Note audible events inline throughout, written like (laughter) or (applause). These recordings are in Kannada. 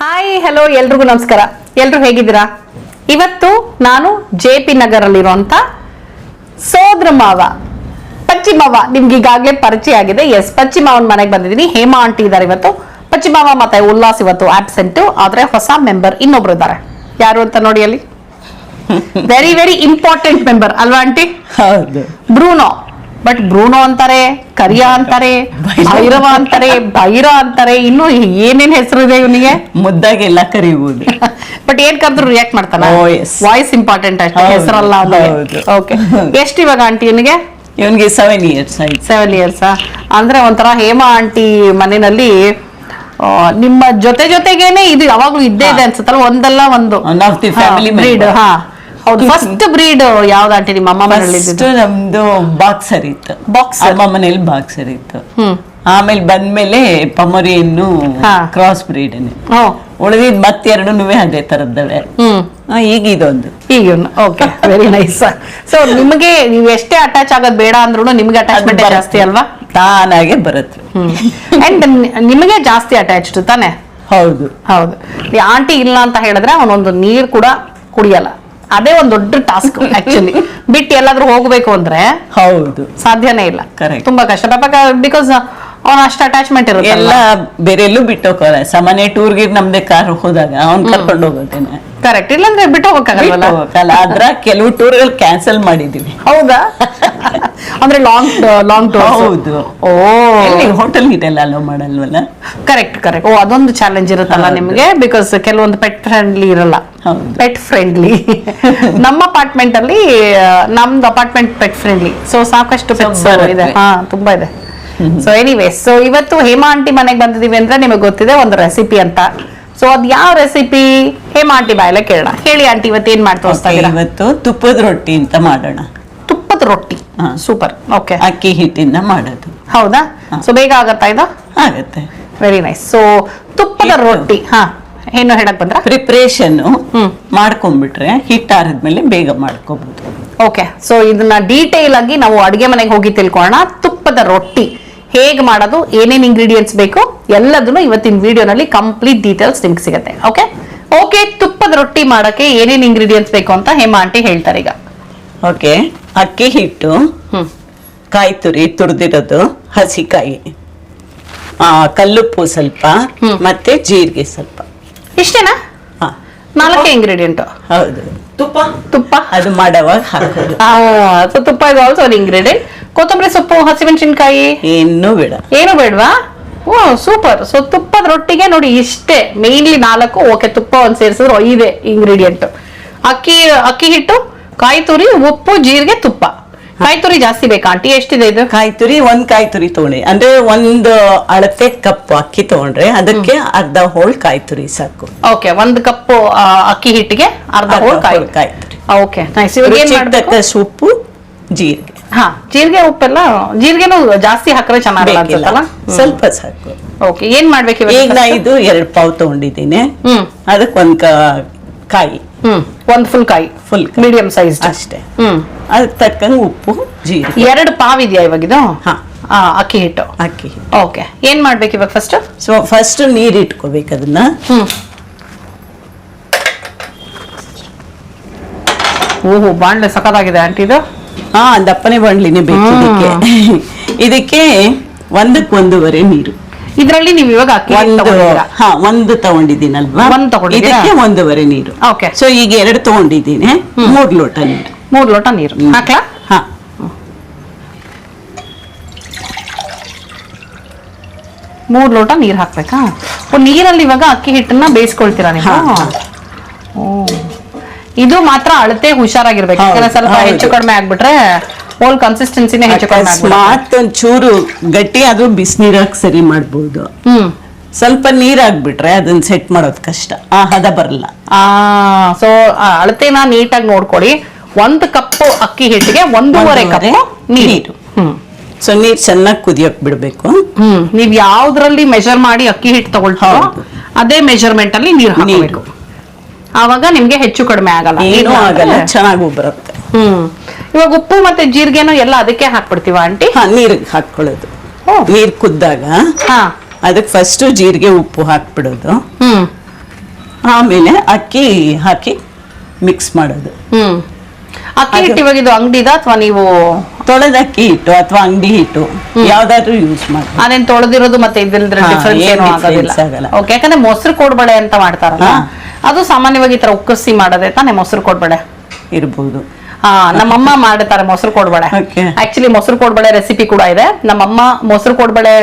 ಹಾಯ್ ಹಲೋ ಎಲ್ರಿಗೂ ನಮಸ್ಕಾರ. ಎಲ್ರು ಹೇಗಿದ್ದೀರಾ? ಇವತ್ತು ನಾನು ಜೆ ಪಿ ನಗರಲ್ಲಿರುವಂತ ಸೋದ್ರ ಮಾವ ಪಚ್ಚಿ ಮಾವ ನಿಮ್ಗೆ ಈಗಾಗಲೇ ಪರಿಚಯ ಆಗಿದೆ. ಎಸ್ ಪಚ್ಚಿ ಮಾವನ್ ಮನೆಗೆ ಬಂದಿದ್ದೀನಿ. ಹೇಮಾ ಆಂಟಿ ಇದ್ದಾರೆ ಇವತ್ತು. ಪಚ್ಚಿ ಮಾವ ಮತ್ತೆ ಉಲ್ಲಾಸ್ ಇವತ್ತು ಆಬ್ಸೆಂಟ್ ಆದ್ರೆ ಹೊಸ ಮೆಂಬರ್ ಇನ್ನೊಬ್ರು ಇದ್ದಾರೆ. ಯಾರು ಅಂತ ನೋಡಿ ಅಲ್ಲಿ? ವೆರಿ ವೆರಿ ಇಂಪಾರ್ಟೆಂಟ್ ಮೆಂಬರ್ ಅಲ್ವಾ ಆಂಟಿ? ಹೌದು. ಬ್ರೂನೋ. ಬಟ್ ಬ್ರೂನೋ ಅಂತಾರೆ ಕರಿಯಾ ಅಂತಾರೆ ಭೈರವ ಅಂತಾರೆ ಭೈರ ಅಂತಾರೆ ಇನ್ನು ಏನೇನ್ ಹೆಸರು ಇದೆ ಇವನಿಗೆ? ಮುದ್ದಾಗೆಲ್ಲ ಕರಿಬಹುದು ಬಟ್ (laughs) ಏನ್ ಕರೆದ್ರು ರಿಯಾಕ್ಟ್ ಮಾಡ್ತಾನ? ವಾಯ್ಸ್ ಇಂಪಾರ್ಟೆಂಟ್ ಅಷ್ಟೇ ಹೆಸರಲ್ಲ ಓಕೆ ಎಷ್ಟು ಇವಾಗ ಆಂಟಿ ಇವನಿಗೆ? ಇವನ್ಗೆ ಸೆವೆನ್ ಇಯರ್ಸ್ ಆಯ್ತು. ಸೆವೆನ್ ಇಯರ್ಸ್ ಅಂದ್ರೆ ಒಂಥರ ಹೇಮಾ ಆಂಟಿ ಮನೆಯಲ್ಲಿ ನಿಮ್ಮ ಜೊತೆ ಜೊತೆಗೇನೆ ಇದು ಯಾವಾಗ್ಲೂ ಇದ್ದೇ ಇದೆ ಅನ್ಸುತ್ತಲ್ಲ ಒಂದಲ್ಲ ಒಂದು. ಹಾ. ಹೌದು ಫಸ್ಟ್ ಬ್ರೀಡ್ ಯಾವ್ದು ಆಂಟಿ ನಿಮ್ಮ ಅಮ್ಮ ಮನೆಯಲ್ಲಿ ನಮ್ದು ಬಾಕ್ಸರ್ ಇತ್ತು. ಬಾಕ್ಸ್ ಅಮ್ಮ ಮನೇಲಿ ಬಾಕ್ಸರ್ ಇತ್ತು. ಆಮೇಲೆ ಬಂದ್ಮೇಲೆ ಪಮರಿಯನ್ನು. ಕ್ರಾಸ್ ಬ್ರೀಡ್ ಉಳಿದಿದ್ ಮತ್ತೆರಡು ಅದೇ ತರದ್ದವೆ. ಈಗ ಇದೊಂದು. ಈಗ ಓಕೆ ವೆರಿ ನೈಸ್ ಸೊ ನಿಮಗೆ ನೀವು ಎಷ್ಟೇ ಅಟ್ಯಾಚ್ ಆಗೋದ್ ಬೇಡ ಅಂದ್ರೂ ನಿಮ್ಗೆ ಅಟ್ಯಾಚ್ಮೆಂಟ್. ಜಾಸ್ತಿ ಅಲ್ವಾ? ತಾನಾಗೆ ಬರುತ್ತೆ. ಅಂಡ್ ನಿಮಗೆ ಜಾಸ್ತಿ ಅಟ್ಯಾಚ್ಡ್ ತಾನೆ? ಹೌದು. ಹೌದು. ಆಂಟಿ ಇಲ್ಲ ಅಂತ ಹೇಳಿದ್ರೆ ಅವನೊಂದು ನೀರ್ ಕೂಡ ಕುಡಿಯಲ್ಲ. ಅದೇ ಒಂದು ದೊಡ್ಡ ಟಾಸ್ಕ್ ಆಕ್ಚುಲಿ ಬಿಟ್ಟು ಎಲ್ಲಾದ್ರೂ ಹೋಗ್ಬೇಕು ಅಂದ್ರೆ ಹೌದು. ಸಾಧ್ಯನೇ ಇಲ್ಲ. Correct. ತುಂಬಾ ಕಷ್ಟ. ಬಿಕಾಸ್ ಅವ್ನ ಅಷ್ಟು ಅಟ್ಯಾಚ್ಮೆಂಟ್ ಇರುತ್ತೆ ಎಲ್ಲ ಬೇರೆ ಎಲ್ಲೂ ಬಿಟ್ಟು ಹೋಗೋಲ್ಲ ಸಾಮಾನ್ಯ ಟೂರ್ಗೆ ನಮ್ದೇ ಕಾರ್ ಹೋದಾಗ ಅವ್ನ್ ಕರ್ಕೊಂಡು ಹೋಗೋದೇನೆ. ಕರೆಕ್ಟ್ ಇಲ್ಲಾಂದ್ರೆ ಬಿಟ್ಟು ಹೋಗಕ್ಕಾಗಲ್ವಲ್ಲ? ಹೋಗಲ್ಲ ಆದ್ರ ಕೆಲವು ಟೂರ್ಗಳು ಕ್ಯಾನ್ಸಲ್ ಮಾಡಿದೀವಿ. ಹೌದಾ? (laughs) ಅಂದ್ರೆ ಲಾಂಗ್ ಲಾಂಗ್ ಟೂರ್ ಹೌದು. ಓ. ಹೋಟೆಲ್ ಇದೆಲ್ಲ ಅಲೋ ಮಾಡಲ್ವಲ್ಲ? ಕರೆಕ್ಟ್ ಕರೆಕ್ಟ್ ಓ ಅದೊಂದು ಚಾಲೆಂಜ್ ಇರುತ್ತಲ್ಲ ನಿಮ್ಗೆ? ಬಿಕಾಸ್ ಕೆಲವೊಂದು ಪೆಟ್ ಫ್ರೆಂಡ್ಲಿ ಇರಲ್ಲ. ಪೆಟ್ ಫ್ರೆಂಡ್ಲಿ (laughs) ನಮ್ಮ ಅಪಾರ್ಟ್ಮೆಂಟ್ ಅಲ್ಲಿ ಆ, ನಮ್ದು ಅಪಾರ್ಟ್ಮೆಂಟ್ ಪೆಟ್ ಫ್ರೆಂಡ್ಲಿ ಸೊ ಸಾಕಷ್ಟು ಪೆಟ್ಸ್. ಇದೆ. ಹಾ ತುಂಬಾ ಇದೆ. ಸೊ ಎನಿವೇಸ್ ಸೊ ಇವತ್ತು ಹೇಮಾ ಆಂಟಿ ಮನೆಗೆ ಬಂದಿದೀವಿ ಅಂದ್ರೆ ನಿಮಗೆ ಗೊತ್ತಿದೆ ಒಂದು ರೆಸಿಪಿ ಅಂತ. ಸೊ ಅದ್ ಯಾವ ರೆಸಿಪಿ ಹೇಮಾ ಆಂಟಿ ಬಾಯಲ್ಲ ಕೇಳೋಣ. ಹೇಳಿ ಆಂಟಿ ಇವತ್ತು ಏನ್ ಮಾಡ್ತಾ ಇವತ್ತು ತುಪ್ಪದ ರೊಟ್ಟಿ ಅಂತ ಮಾಡೋಣ. ರೊಟ್ಟಿ. ಹಾ. ಸೂಪರ್. ಓಕೆ. ಅಕ್ಕಿ ಹಿಟ್ಟಿಂದ ಮಾಡೋದು. ಹೌದಾ. ಸೊ ಬೇಗ ಆಗತ್ತಾ ಇದು? ಆಗತ್ತೆ. ವೆರಿ ನೈಸ್ ಸೊ ತುಪ್ಪದ ರೊಟ್ಟಿ. ಹಾ. ಏನು ಹೇಳಕ್ ಬಂದ್ರ? ಪ್ರಿಪ್ರೇಷನ್. ಮಾಡ್ಕೊಂಡ್ಬಿಟ್ರೆ ಹಿಟ್ಟಾರದ್ಮೇಲೆ ಬೇಗ ಮಾಡ್ಕೋಬಹುದು ಓಕೆ. ಸೊ ಇದನ್ನ ಡೀಟೇಲ್ ಆಗಿ ನಾವು ಅಡುಗೆ ಮನೆಗೆ ಹೋಗಿ ತಿಳ್ಕೊಳ್ಳೋಣ. ತುಪ್ಪದ ರೊಟ್ಟಿ. ಹೇಗೆ ಮಾಡೋದು? ಏನೇನ್ ಇಂಗ್ರೀಡಿಯೆಂಟ್ಸ್ ಬೇಕು? ಎಲ್ಲದನ್ನು ಇವತ್ತಿನ ವಿಡಿಯೋನಲ್ಲಿ ಕಂಪ್ಲೀಟ್ ಡೀಟೇಲ್ಸ್ ನಿಮ್ಗೆ ಸಿಗುತ್ತೆ. ಓಕೆ? ಓಕೆ ತುಪ್ಪದ ರೊಟ್ಟಿ ಮಾಡಕ್ಕೆ ಏನೇನ್ ಇಂಗ್ರೀಡಿಯೆಂಟ್ಸ್ ಬೇಕು ಅಂತ ಹೇಮಾ ಆಂಟಿ ಹೇಳ್ತಾರೆ ಈಗ. ಓಕೆ. ಅಕ್ಕಿ ಹಿಟ್ಟು ಹ್ಮ್. ಕಾಯಿ ತುರಿ ತುರಿದಿರೋದು ಹಸಿಕಾಯಿ. ಆ, ಕಲ್ಲುಪ್ಪು ಸ್ವಲ್ಪ. ಮತ್ತೆ ಜೀರಿಗೆ ಸ್ವಲ್ಪ. ಇಷ್ಟೇನಾ? ಹಾ. ನಾಲ್ಕೇ ಇಂಗ್ರೀಡಿಯೆಂಟ್ ಹೌದು. ತುಪ್ಪ? ತುಪ್ಪ? ಅದು ಮಾಡೋವಾಗ ಹಾಕೋದು. ಸೊ ತುಪ್ಪ ಇದು ಆಲ್ಸೋ ಒಂದು ಇಂಗ್ರೀಡಿಯೆಂಟ್ ಕೊತ್ತಂಬರಿ ಸೊಪ್ಪು ಹಸಿಮೆಣಸಿನ್ಕಾಯಿ? ಇನ್ನೂ ಬೇಡ. ಏನು ಬೇಡವಾ? ಓ ಸೂಪರ್ ಸೊ ತುಪ್ಪದ ರೊಟ್ಟಿಗೆ ನೋಡಿ ಇಷ್ಟೇ. ಮೇನ್ಲಿ ನಾಲ್ಕು. ಓಕೆ ತುಪ್ಪ ಒಂದು ಸೇರಿಸಿದ್ರೆ ಐದೇ ಇಂಗ್ರೀಡಿಯೆಂಟ್ ಅಕ್ಕಿ ಅಕ್ಕಿ ಹಿಟ್ಟು ಕಾಯಿ ತುರಿ ಉಪ್ಪು ಜೀರಿಗೆ ತುಪ್ಪ. ಕಾಯಿ ತುರಿ ಜಾಸ್ತಿ ಬೇಕಾ? ಆಂಟಿ ಎಷ್ಟಿದೆ ಇದು? ಕಾಯಿ ತುರಿ ಒಂದ್ ಕಾಯಿ ತುರಿ ಅಂದ್ರೆ ಒಂದು ಅಳತೆ ಕಪ್ ಅಕ್ಕಿ ತಗೊಂಡ್ರೆ ಅದಕ್ಕೆ ಅರ್ಧ ಹೋಳ್ ಕಾಯಿ ತುರಿ ಸಾಕು. ಓಕೆ ಒಂದ್ ಕಪ್ ಅಕ್ಕಿ ಹಿಟ್ಟಿಗೆ ಅರ್ಧ ಹೋಳ್ ಕಾಯಿ ಕಾಯಿ ತುರಿ ಓಕೆ ನೈಸ್ ಇವಾಗ ಏನ್ ಮಾಡ್ಬೇಕು? ಉಪ್ಪು ಜೀರಿಗೆ. ಹಾ ಜೀರಿಗೆ ಉಪ್ಪೆಲ್ಲ ಜೀರಿಗೆನೂ ಜಾಸ್ತಿ ಹಾಕ್ರೆ ಚೆನ್ನಾಗಿಲ್ಲ ಬೇಕಿಲ್ಲ. ಅನ್ಸುತ್ತಲ್ಲ? ಸ್ವಲ್ಪ ಸಾಕು. ಓಕೆ ಏನ್ ಮಾಡ್ಬೇಕು ಈಗ ಇವಾಗ ನಾ ಇದು ಎರಡ್ ಪಾವ್ ತಗೊಂಡಿದ್ದೀನಿ. ಹ್ಮ್. ಅದಕ್ಕೆ ಒಂದ್ ಕ- ಕಾಯಿ. ಹ್ಮ್. ಒಂದ್ ಫುಲ್ ಕಾಯಿ. ಫುಲ್ ಮೀಡಿಯಂ ಸೈಜ್ ಅಷ್ಟೇ. ಹ್ಮ್. ಅದಕ್ಕೆ ತಕ್ಕಂಗೆ ಉಪ್ಪು ಜೀರಿಗೆ. ಎರಡು ಪಾವ್ ಇದೆಯಾ ಇವಾಗ ಇದು? ಹಾ. ಆ, ಅಕ್ಕಿ ಹಿಟ್ಟು. ಅಕ್ಕಿ ಓಕೆ ಏನ್ ಮಾಡ್ಬೇಕು ಇವಾಗ ಫಸ್ಟ್ ಸೊ ಫಸ್ಟ್ ನೀರು ಇಟ್ಕೋಬೇಕು ಅದನ್ನ. ಹ್ಮ್. ಓಹೋ ಬಾಣ್ಲೆ ಸಖತ್ತಾಗಿದೆ ಆಂಟಿ ಇದು. ಹಾ ದಪ್ಪನೆ ಬಾಣ್ಲಿನೇ ಬೇಕು ಇದಕ್ಕೆ. (laughs) ಇದಕ್ಕೆ ಒಂದಕ್ಕೆ ಒಂದೂವರೆ ನೀರು. ಇದ್ರಲ್ಲಿ ನೀವು ಇವಾಗ ಅಕ್ಕಿ ಹಿಟ್ಟು ಒಂದು ತಗೊಂಡಿದ್ದೀರಾ? ಹಾ ಒಂದು ತಗೊಂಡಿದ್ದೀನಲ್ವಾ? ಒಂದ್ ತಗೊಂಡಿದ್ದೀರಾ? ಇದಕ್ಕೆ ಒಂದೂವರೆ ನೀರು. Okay. ಸೊ ಈಗ ಎರಡು ತಗೊಂಡಿದ್ದೀನಿ. ಮೂರ್ ಲೋಟ ನೀರು. ಮೂರ್ ಲೋಟ ನೀರು. ಹಾಕ್ಲಾ? ಹಾ. ಮೂರ್ ಲೋಟ ನೀರ್ ಹಾಕ್ಬೇಕಾ? ಓ ನೀರಲ್ಲಿ ಇವಾಗ ಅಕ್ಕಿ ಹಿಟ್ಟನ್ನ ಬೇಯಿಸ್ಕೊಳ್ತೀರಾ ನೀವು? ಹಾ, ಹಾ. ಓ. ಇದು ಮಾತ್ರ ಅಳತೆ ಹುಷಾರಾಗಿರ್ಬೇಕು. ಹೌದು, ಯಾಕಂದ್ರೆ ಸ್ವಲ್ಪ ಹೌದು. ಹೆಚ್ಚು ಕಡಿಮೆ ಆಗ್ಬಿಟ್ರೆ ಹೋಲ್ ಕನ್ಸಿಸ್ಟೆನ್ಸಿನೇ ಹೆಚ್ಚು ಕಡಿಮೆ ಆಗ್ಬಿಡುತ್ತೆ. ಒಂಚೂರು ಗಟ್ಟಿ ಆದ್ರೂ ಬಿಸಿನೀರಾಗ ಸರಿ ಮಾಡ್ಬೋದು. ಹ್ಮ್. ಸ್ವಲ್ಪ ನೀರಾಗ್ಬಿಟ್ರೆ ಅದನ್ನ ಸೆಟ್ ಮಾಡೋದು ಕಷ್ಟ. ಆ ಹದ ಬರಲ್ಲ. ಆ ಸೊ ಅಳತೆನ ನೀಟಾಗಿ ನೋಡ್ಕೊಳ್ಳಿ. ಒಂದು ಕಪ್ ಅಕ್ಕಿ ಹಿಟ್ಟಿಗೆ ಒಂದೂವರೆ ಕಪ್ ಒಂದೂವರೆ ನೀರು. ನೀರು. ಹ್ಮ್. ಸೊ ನೀರ್ ಚೆನ್ನಾಗಿ ಕುದಿಯೋಕ್ ಬಿಡ್ಬೇಕು. ಹ್ಮ್. ನೀವ್ ಯಾವ್ದ್ರಲ್ಲಿ ಮೆಷರ್ ಮಾಡಿ ಅಕ್ಕಿ ಹಿಟ್ಟು ತಗೊಳ್ತೀರೋ ಹೌದು. ಅದೇ ಮೆಜರ್ಮೆಂಟ್ ಅಲ್ಲಿ ನೀರು. ಹಾಕಬೇಕು. ಆವಾಗ ನಿಮ್ಗೆ ಹೆಚ್ಚು ಕಡಿಮೆ ಆಗಲ್ಲ. ಏನೂ ಆಗಲ್ಲ ಚೆನ್ನಾಗೂ ಬರುತ್ತೆ. ಹ್ಮ್. ಇವಾಗ ಉಪ್ಪು ಮತ್ತೆ ಜೀರಿಗೆನು ಎಲ್ಲ ಅದಕ್ಕೆ ಹಾಕ್ಬಿಡ್ತೀವ ಆಂಟಿ? ಹಾ ನೀರಿಗೆ ಓ. ನೀರ್ ಕುದ್ದಾಗ ಹಾ. ಅದಕ್ಕೆ ಫಸ್ಟ್ ಜೀರಿಗೆ ಉಪ್ಪು ಹಾಕ್ಬಿಡೋದು. ಹ್ಮ್. ಆಮೇಲೆ ಅಕ್ಕಿ ಹಾಕಿ ಮಿಕ್ಸ್ ಮಾಡೋದು. ಹ್ಮ್. ಅಕ್ಕಿ ಹಿಟ್ಟು ಇವಾಗ ಇದು ಅಂಗಡಿದ ಅಥವಾ ನೀವು ತೊಳೆದ ಅಕ್ಕಿ ಹಿಟ್ಟು ಅಥವಾ ಅಂಗಡಿ ಹಿಟ್ಟು ಯಾವ್ದಾದ್ರು ಯೂಸ್ ಮಾಡಿ ಅದೇನ್ ತೊಳೆದಿರೋದು ಮತ್ತೆ ಇದಿಲ್ದ್ರೆ ಹಾ, ಡಿಫ್ರೆನ್ಸ್ ಏನ್ ಏನೂ difference ಆಗೋದಿಲ್ಲ. ಆಗಲ್ಲ. ಓಕೆ ಯಾಕಂದ್ರೆ ಮೊಸರು ಕೋಡ್ಬಳೆ ಅಂತ ಮಾಡ್ತಾರಲ್ಲ ಹಾ. ಅದು ಸಾಮಾನ್ಯವಾಗಿ ಈ ತರ ಉಕ್ಕಸಿ ಮಾಡೋದೇ ತಾನೇ ಮೊಸರು ಕೋಡ್ಬಳೆ? ಇರ್ಬೋದು. ನಮ್ಮಮ್ಮ ಮಾಡ್ತಾರೆ ಮೊಸರು ಕೋಡ್ಬಳೆ. ಆಕ್ಚುಲಿ ಮೊಸರು ಕೋಡ್ಬಳೆ ರೆಸಿಪಿ ಕೂಡ ಇದೆ. ನಮ್ಮಮ್ಮ ಮೊಸರು ಕೋಡ್ಬಳೆ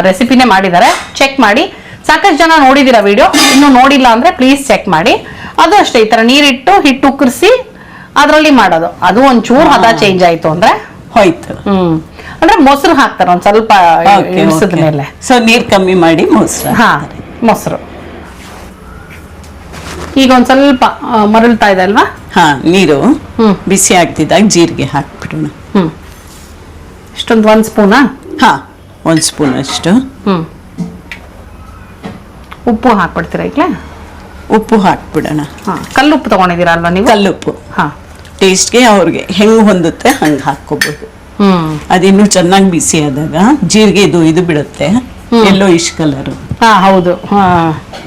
ರೆಸಿಪಿನೇ ಮಾಡಿದ್ದಾರೆ. ಚೆಕ್ ಮಾಡಿ. ಸಾಕಷ್ಟು ಜನ ನೋಡಿದಿರ ವಿಡಿಯೋ ಇನ್ನು ನೋಡಿಲ್ಲ ಅಂದ್ರೆ ಪ್ಲೀಸ್ ಚೆಕ್ ಮಾಡಿ. ಅದು ಅಷ್ಟೇ ಈ ತರ ನೀರಿಟ್ಟು ಹಿಟ್ಟು ಉಕ್ಕರಿಸಿ ಅದರಲ್ಲಿ ಮಾಡೋದು. ಅದು ಒಂಚೂರು ಹದ ಚೇಂಜ್ ಆಯ್ತು ಅಂದ್ರೆ ಹೋಯ್ತು. ಹ್ಮ್. ಅಂದ್ರೆ ಮೊಸರು ಹಾಕ್ತಾರೆ ಒಂದ್ ಸ್ವಲ್ಪ ಇಳಿಸಿದ ಮೇಲೆ ಸೊ ನೀರ್ ಕಮ್ಮಿ ಮಾಡಿ ಮೊಸರು ಹಾ ಮೊಸರು. ಈಗ ಒಂದ್ ಸ್ವಲ್ಪ ಮರಳ್ತಾ ಇದೆ ಅಲ್ವಾ? ಹಾ ನೀರು. ಬಿಸಿ ಆಗ್ತಿದ್ದಾಗ ಜೀರಿಗೆ ಹಾಕ್ಬಿಡೋಣ. ಹ್ಮ್. ಇಷ್ಟೊಂದು ಒಂದ್ ಸ್ಪೂನಾ? ಹಾ ಒಂದ್ ಸ್ಪೂನ್ ಅಷ್ಟು. ಹ್ಮ್. ಉಪ್ಪು ಹಾಕ್ಬಿಡ್ತೀರಾ ಈಗ್ಲೇ? ಉಪ್ಪು ಹಾಕ್ಬಿಡೋಣ. ಹಾ ಕಲ್ಲುಪ್ಪು ತಗೊಂಡಿದ್ದೀರಾ ಅಲ್ವಾ ನೀವು? ಕಲ್ಲುಪ್ಪು. ಹಾ. ಟೇಸ್ಟ್ಗೆ ಅವ್ರಿಗೆ ಹೆಂಗ್ ಹೊಂದುತ್ತೆ ಹಂಗೆ ಹಾಕೋಬಹುದು ಹ್ಮ್. ಅದಿನ್ನೂ ಚೆನ್ನಾಗಿ ಬಿಸಿ ಆದಾಗ ಜೀರಿಗೆ ಇದು ಇದು ಬಿಡುತ್ತೆ. ಎಲ್ಲೋ ಇಶ್ ಕಲರು ಹಾ ಹೌದು. ಹಾ.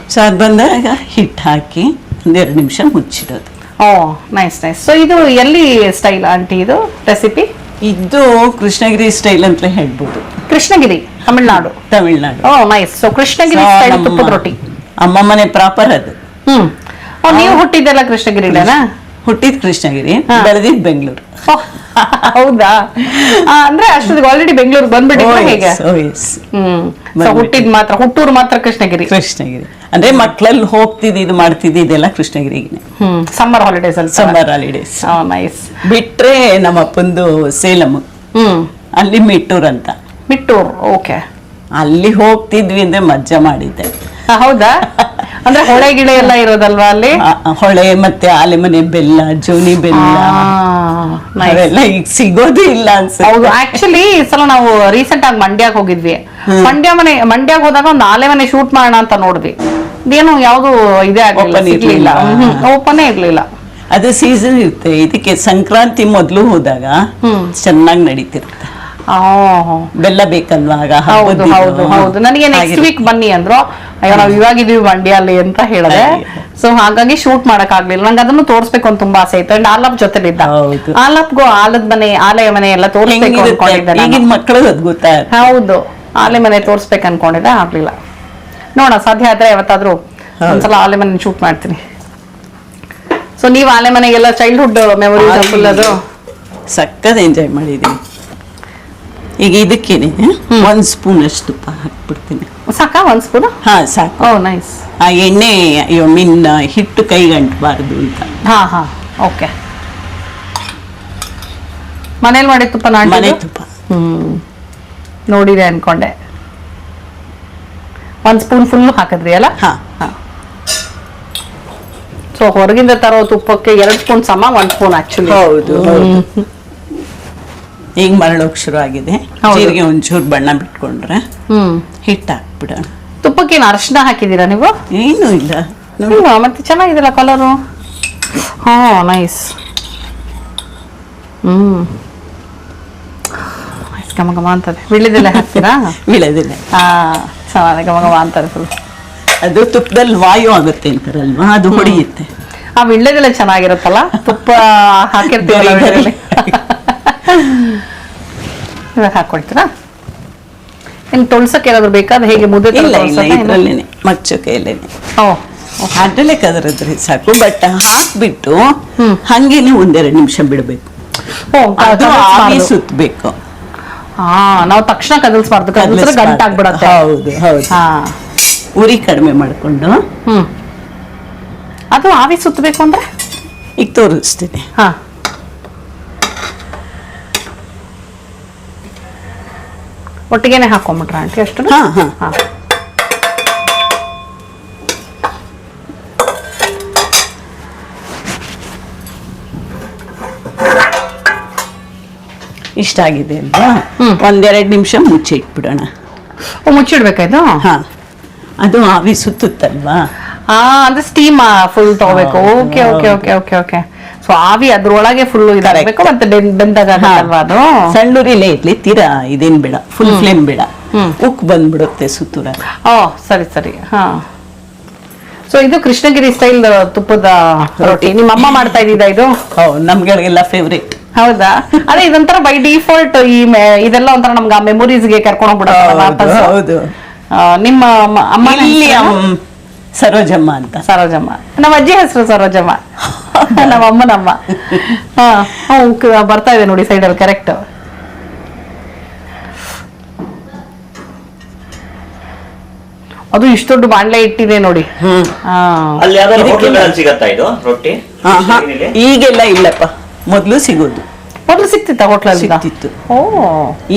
ಸೊ ಅದು ಬಂದಾಗ ಹಿಟ್ಟು ಹಾಕಿ ಒಂದೆರಡು ನಿಮಿಷ ಮುಚ್ಚಿಡೋದು. ಓ ನೈಸ್ ನೈಸ್ ಸೊ ಇದು ಎಲ್ಲಿ ಸ್ಟೈಲ್ ಆಂಟಿ ಇದು? ರೆಸಿಪಿ ಇದು ಕೃಷ್ಣಗಿರಿ ಸ್ಟೈಲ್ ಅಂತ ಹೇಳ್ಬೋದು. Krishnagiri Tamil Nadu. Tamil Nadu. Oh nice so Krishnagiri So, style ನಮ್ಮ ತುಪ್ಪದ ರೊಟ್ಟಿ. ಅಮ್ಮ ಮನೆ ಪ್ರಾಪರ್ ಅದು. ಹ್ಮ್. ಓ ನೀವು ಹುಟ್ಟಿದ್ದೆಲ್ಲ ಕೃಷ್ಣಗಿರಿಲೇನಾ? ಹುಟ್ಟಿದ್ ಕೃಷ್ಣಗಿರಿ ಹಾ. ಬೆಳೆದಿದ್ ಬೆಂಗಳೂರು. (laughs) ಹೌದಾ? ಅಂದ್ರೆ ಅಷ್ಟೊತ್ತಿಗೆ ಆಲ್ರೆಡಿ ಬೆಂಗಳೂರು ಬಂದ್ಬಿಟ್ಟಿದ್ರೆ ಹೇಗೆ? ಹುಟ್ಟಿದ್ ಮಾತ್ರ ಹುಟ್ಟೂರು ಮಾತ್ರ ಕೃಷ್ಣಗಿರಿ. ಕೃಷ್ಣಗಿರಿ. ಅಂದ್ರೆ ಮಕ್ಕಳಲ್ಲಿ ಹೋಗ್ತಿದ್ದು ಇದು ಮಾಡ್ತಿದ್ದು ಇದೆಲ್ಲ ಕೃಷ್ಣಗಿರಿಗೆ ಹ್ಮ್ ಸಮ್ಮರ್ ಹಾಲಿಡೇಸ್ ಅಲ್ಲಿ ಸಮ್ಮರ್ ಹಾಲಿಡೇಸ್ ನೈಸ್ ಬಿಟ್ರೆ ನಮ್ಮ ಅಪ್ಪಂದು ಸೇಲಮ್ ಹ್ಮ್. ಅಲ್ಲಿ ಮಿಟ್ಟೂರ್ ಅಂತ. ಮಿಟ್ಟೂರ್ ಓಕೆ ಅಲ್ಲಿ ಹೋಗ್ತಿದ್ವಿ ಅಂದ್ರೆ ಮಜ್ಜಾ ಮಾಡಿದ್ದೆ. ಹೌದಾ? (laughs) ಅಂದ್ರೆ ಹೊಳೆ ಗಿಳೆ ಎಲ್ಲ ಇರೋದಲ್ವಾ ಅಲ್ಲಿ? ಹೊಳೆ ಮತ್ತೆ ಆಲೆಮನೆ ಬೆಲ್ಲ ಜೋನಿ ಬೆಲ್ಲ. ಅವೆಲ್ಲ ಈಗ ಸಿಗೋದೇ ಇಲ್ಲ ಅನ್ಸುತ್ತೆ. ಹೌದು ಆಕ್ಚುಲಿ ಈ ಸಲ ನಾವು ರೀಸೆಂಟ್ ಆಗಿ ಮಂಡ್ಯಕ್ಕೆ ಹೋಗಿದ್ವಿ. ಮಂಡ್ಯ ಮನೆ ಮಂಡ್ಯಕ್ಕೆ ಹೋದಾಗ ಒಂದು ಆಲೆ ಮನೆ ಶೂಟ್ ಮಾಡೋಣ ಅಂತ ನೋಡಿದ್ವಿ. ಇದೇನು ಯಾವ್ದು ಇದೇ ಆಗಿಲ್ಲ. ಓಪನೇ ಇರ್ಲಿಲ್ಲ. ಅದು ಸೀಸನ್ ಇರುತ್ತೆ. ಇದಕ್ಕೆ ಸಂಕ್ರಾಂತಿ ಮೊದಲು ಹೋದಾಗ. ಚೆನ್ನಾಗಿ ನಡೀತಿರುತ್ತೆ. ಆ, ಬೆಲ್ಲ ಬೇಕಲ್ವಾ? ಆಗ ಹೌದು ಹೌದು ಹೌದು. ನನಗೆ ನೆಕ್ಸ್ಟ್ ವೀಕ್ ಬನ್ನಿ ಅಂದ್ರು. ಅಯ್ಯೋ ನಾವು ಇವಾಗಿದೀವಿ ಮಂಡ್ಯಲ್ಲಿ ಅಂತ ಹೇಳಿದೆ. ಸೊ ಹಾಗಾಗಿ ಶೂಟ್ ಮಾಡಕ್ ಆಗ್ಲಿಲ್ಲ ನಂಗೆ ಅದನ್ನು ತೋರಿಸ್ಬೇಕು ಅಂತ ತುಂಬಾ ಆಸೆ ಇತ್ತು. ಅಂಡ್ ಆಲಪ್ ಜೊತೆಲಿದ್ದ. ಆಲಪ್ ಆಲಪ್ಗೂ ಆಲದ ಮನೆ ಆಲಯ ಮನೆ ಎಲ್ಲ ತೋರಿಸ್ಬೇಕು ಅನ್ಕೊಂಡಿದ್ದೆ ಈಗಿನ ಮಕ್ಕಳು ಅದು ಗೊತ್ತಾ? ಹೌದು. ಆಲೆ ಮನೆ ತೋರಿಸ್ಬೇಕು ಅನ್ಕೊಂಡಿದ್ದೆ. ಆಗ್ಲಿಲ್ಲ. ನೋಡ ಸಾಧ್ಯ ಆದ್ರೆ ಯಾವತ್ತಾದ್ರೂ. ಒಂದ್ಸಲ ಆಲೆ ಮನೆ ಶೂಟ್ ಮಾಡ್ತೀನಿ. ಸೊ ನೀವು ಆಲೆ ಮನೆಗೆಲ್ಲ ಚೈಲ್ಡ್ಹುಡ್ ಮೆಮೊರಿ ಫುಲ್ ಅದು? ಸಕ್ಕತ್ ಎಂಜಾಯ್ ಮಾಡಿದೀನಿ. ಈಗ ಇದಕ್ಕೇನೆ ಒಂದು ಸ್ಪೂನ್ ಅಷ್ಟು ತುಪ್ಪ ಹಾಕ್ಬಿಡ್ತೀನಿ. ಸಾಕಾ ಒಂದು ಸ್ಪೂನ್ ಹಾ ಸಾಕು. ಓ ನೈಸ್ ಆ ಎಣ್ಣೆ ಅಯ್ಯೋ ಮೀನ್ ಹಿಟ್ಟು ಕೈಗಂಟಬಾರ್ದು ಅಂತ. ಹಾ ಹಾ ಓಕೆ. ಮನೇಲಿ ಮಾಡಿದ ತುಪ್ಪ ಮನೆ ತುಪ್ಪ. ಹ್ಮ್. ನೋಡಿದೆ ಅನ್ಕೊಂಡೆ. ಒಂದು ಸ್ಪೂನ್ ಫುಲ್ ಹಾಕಿದ್ರಿ ಅಲ್ಲ? ಹಾ ಸೊ ಹೊರಗಿಂದ ತರೋ ತುಪ್ಪಕ್ಕೆ ಎರಡು ಸ್ಪೂನ್ ಸಮ ಒಂದು ಸ್ಪೂನ್ ಆಕ್ಚುಲಿ ಹೌದು ಹೌದು. ಈಗ ಮರಳೋಕ್ ಶುರು ಆಗಿದೆ. ಜೀರಿಗೆ ಒಂಚೂರು ಬಣ್ಣ ಬಿಟ್ಕೊಂಡ್ರೆ ಹ್ಮ್. ಹಿಟ್ಟು ಹಾಕ್ಬಿಡೋಣ ತುಪ್ಪಕ್ಕೇನು ಅರಿಶಿನ ಹಾಕಿದ್ದೀರಾ ನೀವು? ಏನೂ ಇಲ್ಲ. ಇಲ್ವಾ ಮತ್ತೆ ಚೆನ್ನಾಗಿದೆಲ್ಲ ಕಲರು ಹಾ ನೈಸ್ ಹ್ಮ್. Nice, ಘಮ ಘಮ ಅಂತದೆ. ವಿಳಿದೆಲ್ಲ ಹಾಕ್ತೀರಾ? (laughs) ಬೀಳೋದಿಲ್ಲ. ಹಾ ಚೆನ್ನಾಗಿ ಘಮ ಘಮ ಅಂತಾರೆ ಫುಲ್ ಅದು ತುಪ್ಪದಲ್ಲಿ ವಾಯು ಆಗುತ್ತೆ ಅಂತಾರಲ್ವಾ? ಅದು ಹೊಡೆಯುತ್ತೆ. ಆ ವಿಳ್ಳೆದೆಲೆ ಚೆನ್ನಾಗಿರುತ್ತಲ್ಲ? ತುಪ್ಪ ಹಾಕಿರ್ತೀವಲ್ಲ. ವಿಳ್ಳೆದೆಲೆ. ಇವಾಗ ಹಾಕೊಳ್ತೀರಾ? ಇನ್ನು ತೊಳ್ಸಕ್ಕೆ ಏನಾದ್ರು ಬೇಕಾ ಅದು ಹೇಗೆ ಮುದ್ದೆ ಇಲ್ಲ ಇಲ್ಲ? ಇದ್ರಲ್ಲೇನೆ ಮಚ್ಚು ಓ. ಅದ್ರಲ್ಲೇ ಕದರದ್ರಿ ಸಾಕು ಬಟ್ ಹಾಕ್ಬಿಟ್ಟು. ಹಂಗೇನೆ ಒಂದೆರಡು ನಿಮಿಷ ಬಿಡಬೇಕು. ಓ ಅದು ಆವಿ. ಸುತ್ತಬೇಕು ಹಾ ನಾವು ತಕ್ಷಣ ಕದಲ್ಸ್ಬಾರ್ದು ಕದಲ್ಸಿದ್ರೆ ಗಂಟಾಗ್ಬಿಡತ್ತೆ ಹೌದು ಹೌದು. ಹಾ. ಉರಿ ಕಡಿಮೆ ಮಾಡ್ಕೊಂಡು ಹ್ಮ್. ಅದು ಆವಿ ಸುತ್ತಬೇಕು ಅಂದ್ರೆ? ಈಗ ತೋರಿಸ್ತೀನಿ. ಹಾ. ಒಟ್ಟಿಗೆನೆ ಹಾಕೊಂಬಿಟ್ರ ಆಂಟಿ ಅಷ್ಟು ಹಾ ಹಾಂ. ಹಾಂ. ಇಷ್ಟ ಆಗಿದೆ ಅಲ್ವಾ. ಒಂದೆರಡು ನಿಮಿಷ ಮುಚ್ಚಿ ಇಟ್ಬಿಡೋಣ. ಓ ಮುಚ್ಚಿಡ್ಬೇಕಾಯ್ತು? ಹಾಂ. ಅದು ಆವಿ ಸುತ್ತುತ್ತಲ್ವಾ? ಹಾ ಅಂದ್ರೆ ಸ್ಟೀಮ್ ಫುಲ್ ತಗೋಬೇಕು. Okay okay okay okay okay ಆವಿ ಅದ್ರೊಳಗೆ ಫುಲ್ ಇದಾಗಬೇಕು ಮತ್ತೆ ಬೆಂದಾಗ ಅದು? ಇರ್ಲಿ ತೀರಾ ಇದೇನ್ ಬೇಡ ಫುಲ್ ಫ್ಲೇಮ್ ಬೇಡ. ಉಕ್ ಬಂದ್ಬಿಡುತ್ತೆ ಸುತ್ತೂರ. ಓ ಸರಿ ಸರಿ. ಹಾ. ಸೊ ಇದು ಕೃಷ್ಣಗಿರಿ ಸ್ಟೈಲ್ ತುಪ್ಪದ ರೊಟ್ಟಿ. ನಿಮ್ಮ ಅಮ್ಮ ಮಾಡ್ತಾ ಇದ್ದೀರಾ ಇದು? ಹೌದು ನಮ್ಗಳಿಗೆಲ್ಲ ಫೇವ್ರೇಟ್ ಹೌದಾ? ಅದೇ ಇದೊಂಥರ ಬೈ ಡಿಫಾಲ್ಟ್ ಈ ಇದೆಲ್ಲ ಒಂಥರ ನಮ್ಗೆ ಆ ಮೆಮೊರೀಸ್ಗೆ ಕರ್ಕೊಂಡು ಹೋಗ್ಬಿಡುತ್ತೆ ಹೌದು ನಿಮ್ಮ ಅಮ್ಮ ಸರೋಜಮ್ಮ ಅಂತ. ಸರೋಜಮ್ಮ. ನಮ್ಮ ಅಜ್ಜಿ ಹೆಸರು ಸರೋಜಮ್ಮ. ನಮ್ಮ. ಅಮ್ಮನಮ್ಮ ಹಾ ಬರ್ತಾ ಇದೆ ನೋಡಿ ಸೈಡಲ್ಲಿ ಕರೆಕ್ಟ್ ಅದು ಇಷ್ಟು ದೊಡ್ಡ ಬಾಂಡ್ಲೆ ಇಟ್ಟಿದೆ ನೋಡಿ. ರೊಟ್ಟಿ? ಈಗೆಲ್ಲ ಇಲ್ಲಪ್ಪ. ಮೊದ್ಲು ಸಿಗೋದು. ಮೊದಲು ಸಿಕ್ತಿತ್ತ ಹೋಟ್ಲಲ್ಲಿ ಸಿಕ್ತಿತ್ತು.